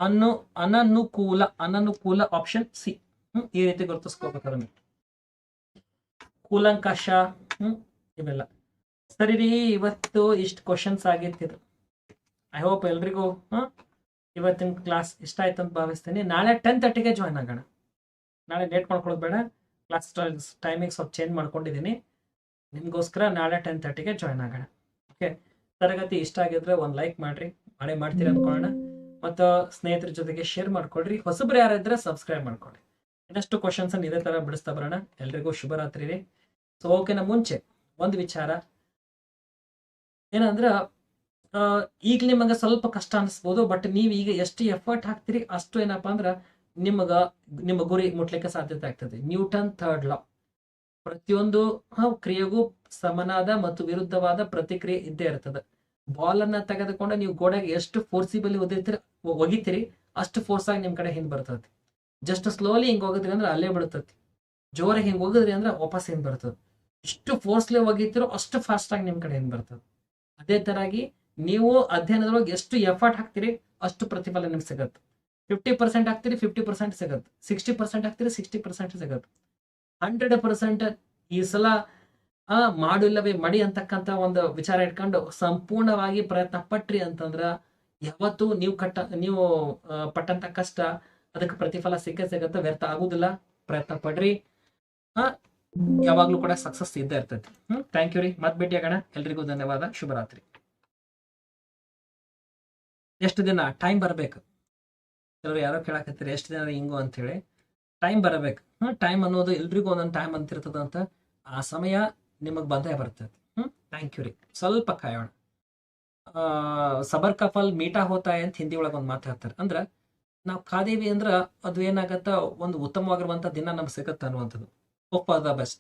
ಅನು, ಅನನುಕೂಲ ಅನನುಕೂಲ ಆಪ್ಷನ್ ಸಿ ಹ್ಮ್, ಈ ರೀತಿ ಗುರುತಿಸ್ಕೋಬೇಕು ಅದನ್ನ ಕೂಲಂಕಷ, ಹ್ಮ್, ಇವೆಲ್ಲ. ಸರಿ ರೀ, ಇವತ್ತು ಇಷ್ಟು ಕ್ವಶನ್ಸ್ ಆಗಿರ್ತಿದ್ರು ಐ ಹೋಪ್ ಎಲ್ರಿಗೂ, ಹ್ಮ್, ಇವತ್ತಿನ ಕ್ಲಾಸ್ ಇಷ್ಟ ಆಯ್ತು ಅಂತ ಭಾವಿಸ್ತೀನಿ. ನಾಳೆ ಟೆನ್ ತರ್ಟಿಗೆ ಜಾಯ್ನ್ ಆಗೋಣ. ನಾಳೆ ಲೇಟ್ ಮಾಡ್ಕೊಳ್ಳೋದು ಕ್ಲಾಸ್ ಟೈಮಿಂಗ್ ಸ್ವಲ್ಪ ಚೇಂಜ್ ಮಾಡ್ಕೊಂಡಿದ್ದೀನಿ ನಿಮಗೋಸ್ಕರ ನಾಳೆ ಟೆನ್ ತರ್ಟಿಗೆ ಜಾಯ್ನ್ ಆಗೋಣ. ಓಕೆ ತರಗತಿ ಇಷ್ಟ ಆಗಿದ್ರೆ ಒಂದು ಲೈಕ್ ಮಾಡ್ರಿ. ಮಾಡಿ ಮಾಡ್ತೀರಿ ಅಂದ್ಕೊಳ್ಳೋಣ ಮತ್ತು ಸ್ನೇಹಿತರ ಜೊತೆಗೆ ಶೇರ್ ಮಾಡ್ಕೊಳ್ರಿ. ಹೊಸಬ್ರು ಯಾರಿದ್ರೆ ಸಬ್ಸ್ಕ್ರೈಬ್ ಮಾಡ್ಕೊಳ್ರಿ. ಇನ್ನಷ್ಟು ಕ್ವಶನ್ಸ್ ಇದೇ ತರ ಬಿಡಿಸ್ತಾ ಬರೋಣ. ಎಲ್ರಿಗೂ ಶುಭರಾತ್ರಿ ರೀ. ಸೊ ಓಕೆನ ಮುಂಚೆ ಒಂದು ವಿಚಾರ. ಏನಂದ್ರೆ ಈಗ ನಿಮಗೆ ಸ್ವಲ್ಪ ಕಷ್ಟ ಅನಿಸ್ಬೋದು ಬಟ್ ನೀವು ಈಗ ಎಷ್ಟು ಎಫರ್ಟ್ ಹಾಕ್ತೀರಿ, ಅಷ್ಟು ಏನಪ್ಪಾ ಅಂದ್ರ ನಿಮಗ, ನಿಮ್ಮ ಗುರಿ ಮುಟ್ಲಿಕ್ಕೆ ಸಾಧ್ಯತೆ ಆಗ್ತದೆ. Newton third law. ಪ್ರತಿಯೊಂದು ಕ್ರಿಯೆಗೂ ಸಮನಾದ ಮತ್ತು ವಿರುದ್ಧವಾದ ಪ್ರತಿಕ್ರಿಯೆ ಇದ್ದೇ ಇರ್ತದೆ. ಬಾಲ್ ಅನ್ನ ತೆಗೆದುಕೊಂಡು ನೀವು ಗೋಡೆಗೆ ಎಷ್ಟು ಫೋರ್ಸಿಬಲಿ ಒದಿತೀರಿ ಒಗಿತೀರಿ, ಅಷ್ಟು ಫೋರ್ಸ್ ಆಗಿ ನಿಮ್ ಕಡೆ ಹಿಂದ್ ಬರ್ತದೆ. ಜಸ್ಟ್ ಸ್ಲೋಲಿ ಹಿಂಗ್ ಹೋಗಿದ್ರಿ ಅಂದ್ರೆ ಅಲ್ಲೇ ಬಿಡ್ತತಿ ಜೋರಾಗಿ ಹಿಂಗ್ ಹೋಗಿದ್ರಿ ಅಂದ್ರೆ ವಾಪಸ್ ಹಿಂದ್ ಬರ್ತದೆ. ಎಷ್ಟು ಫೋರ್ಸ್ಲಿ ಒಗಿತೀರೋ ಅಷ್ಟು ಫಾಸ್ಟ್ ಆಗಿ ನಿಮ್ ಕಡೆ ಹಿಂದ್ ಬರ್ತದೆ. ಅದೇ ತರಾಗಿ ನೀವು ಅಧ್ಯಯನದೊಳಗೆ ಎಷ್ಟು ಎಫರ್ಟ್ ಹಾಕ್ತೀರಿ, ಅಷ್ಟು ಪ್ರತಿಫಲ ನಿಮ್ಗೆ ಸಿಗತ್ತೆ. ಫಿಫ್ಟಿ ಪರ್ಸೆಂಟ್ ಹಾಕ್ತೀರಿ ಫಿಫ್ಟಿ ಪರ್ಸೆಂಟ್ ಸಿಗತ್ತೆ. ಸಿಕ್ಸ್ಟಿ ಪರ್ಸೆಂಟ್ ಹಾಕ್ತೀರಿ ಸಿಕ್ಸ್ಟಿ ಪರ್ಸೆಂಟ್ ಸಿಗತ್ತೆ. ಹಂಡ್ರೆಡ್ ಪರ್ಸೆಂಟ್ ಈ ಸಲ ಮಾಡಿಲ್ಲವೇ ಮಡಿ ಅಂತಕ್ಕಂಥ ಒಂದು ವಿಚಾರ ಇಟ್ಕೊಂಡು ಸಂಪೂರ್ಣವಾಗಿ ಪ್ರಯತ್ನ ಪಟ್ರಿ ಅಂತಂದ್ರ ಯಾವತ್ತು ನೀವು ಕಟ್ಟ, ನೀವು ಪಟ್ಟಂತ ಕಷ್ಟ ಅದಕ್ಕೆ ಪ್ರತಿಫಲ ಸಿಕ್ಕೇ ಸಿಗತ್ತೆ, ವ್ಯರ್ಥ ಆಗುದಿಲ್ಲ. ಪ್ರಯತ್ನ ಪಡ್ರಿ. ಆ, ಯಾವಾಗ್ಲೂ ಕೂಡ ಸಕ್ಸಸ್ ಇದ್ದೇ ಇರ್ತೈತಿ. ಹ್ಮ್ ಥ್ಯಾಂಕ್ ಯು ರೀ. ಮತ್ ಭೇಟಿ ಆಗೋಣ. ಎಲ್ರಿಗೂ ಧನ್ಯವಾದ. ಶುಭರಾತ್ರಿ. ಎಷ್ಟು ದಿನ ಟೈಮ್ ಬರ್ಬೇಕು? ಕೆಲವರು ಯಾರೋ ಕೇಳಕತ್ತೀರಿ, ಎಷ್ಟು ದಿನ ಹಿಂಗು ಅಂತ ಹೇಳಿ ಟೈಮ್ ಬರಬೇಕು. ಹ್ಮ್ ಟೈಮ್ ಅನ್ನೋದು ಎಲ್ರಿಗೂ ಒಂದೊಂದು ಟೈಮ್ ಅಂತಿರ್ತದ ಅಂತ ಆ ಸಮಯ ನಿಮಗೆ ಬಂದೇ ಬರ್ತದೆ ಹ್ಮ್ ಥ್ಯಾಂಕ್ ಯು ರೀ. ಸ್ವಲ್ಪ ಕಾಯೋಣ. ಸಬರ್ ಕಫಲ್ ಮೀಟಾ ಹೋತಾಯ ಅಂತ ಹಿಂದಿ ಒಳಗೆ ಒಂದು ಮಾತು ಹೇಳ್ತಾರೆ. ಅಂದ್ರ, ನಾವು ಕಾದೇವಿ ಅಂದ್ರ ಅದು ಏನಾಗತ್ತ, ಒಂದು ಉತ್ತಮವಾಗಿರುವಂತ ದಿನ ನಮ್ಗೆ ಸಿಗತ್ತ ಅನ್ನುವಂಥದ್ದು. ಒಪ್ಪ ದ ಬೆಸ್ಟ್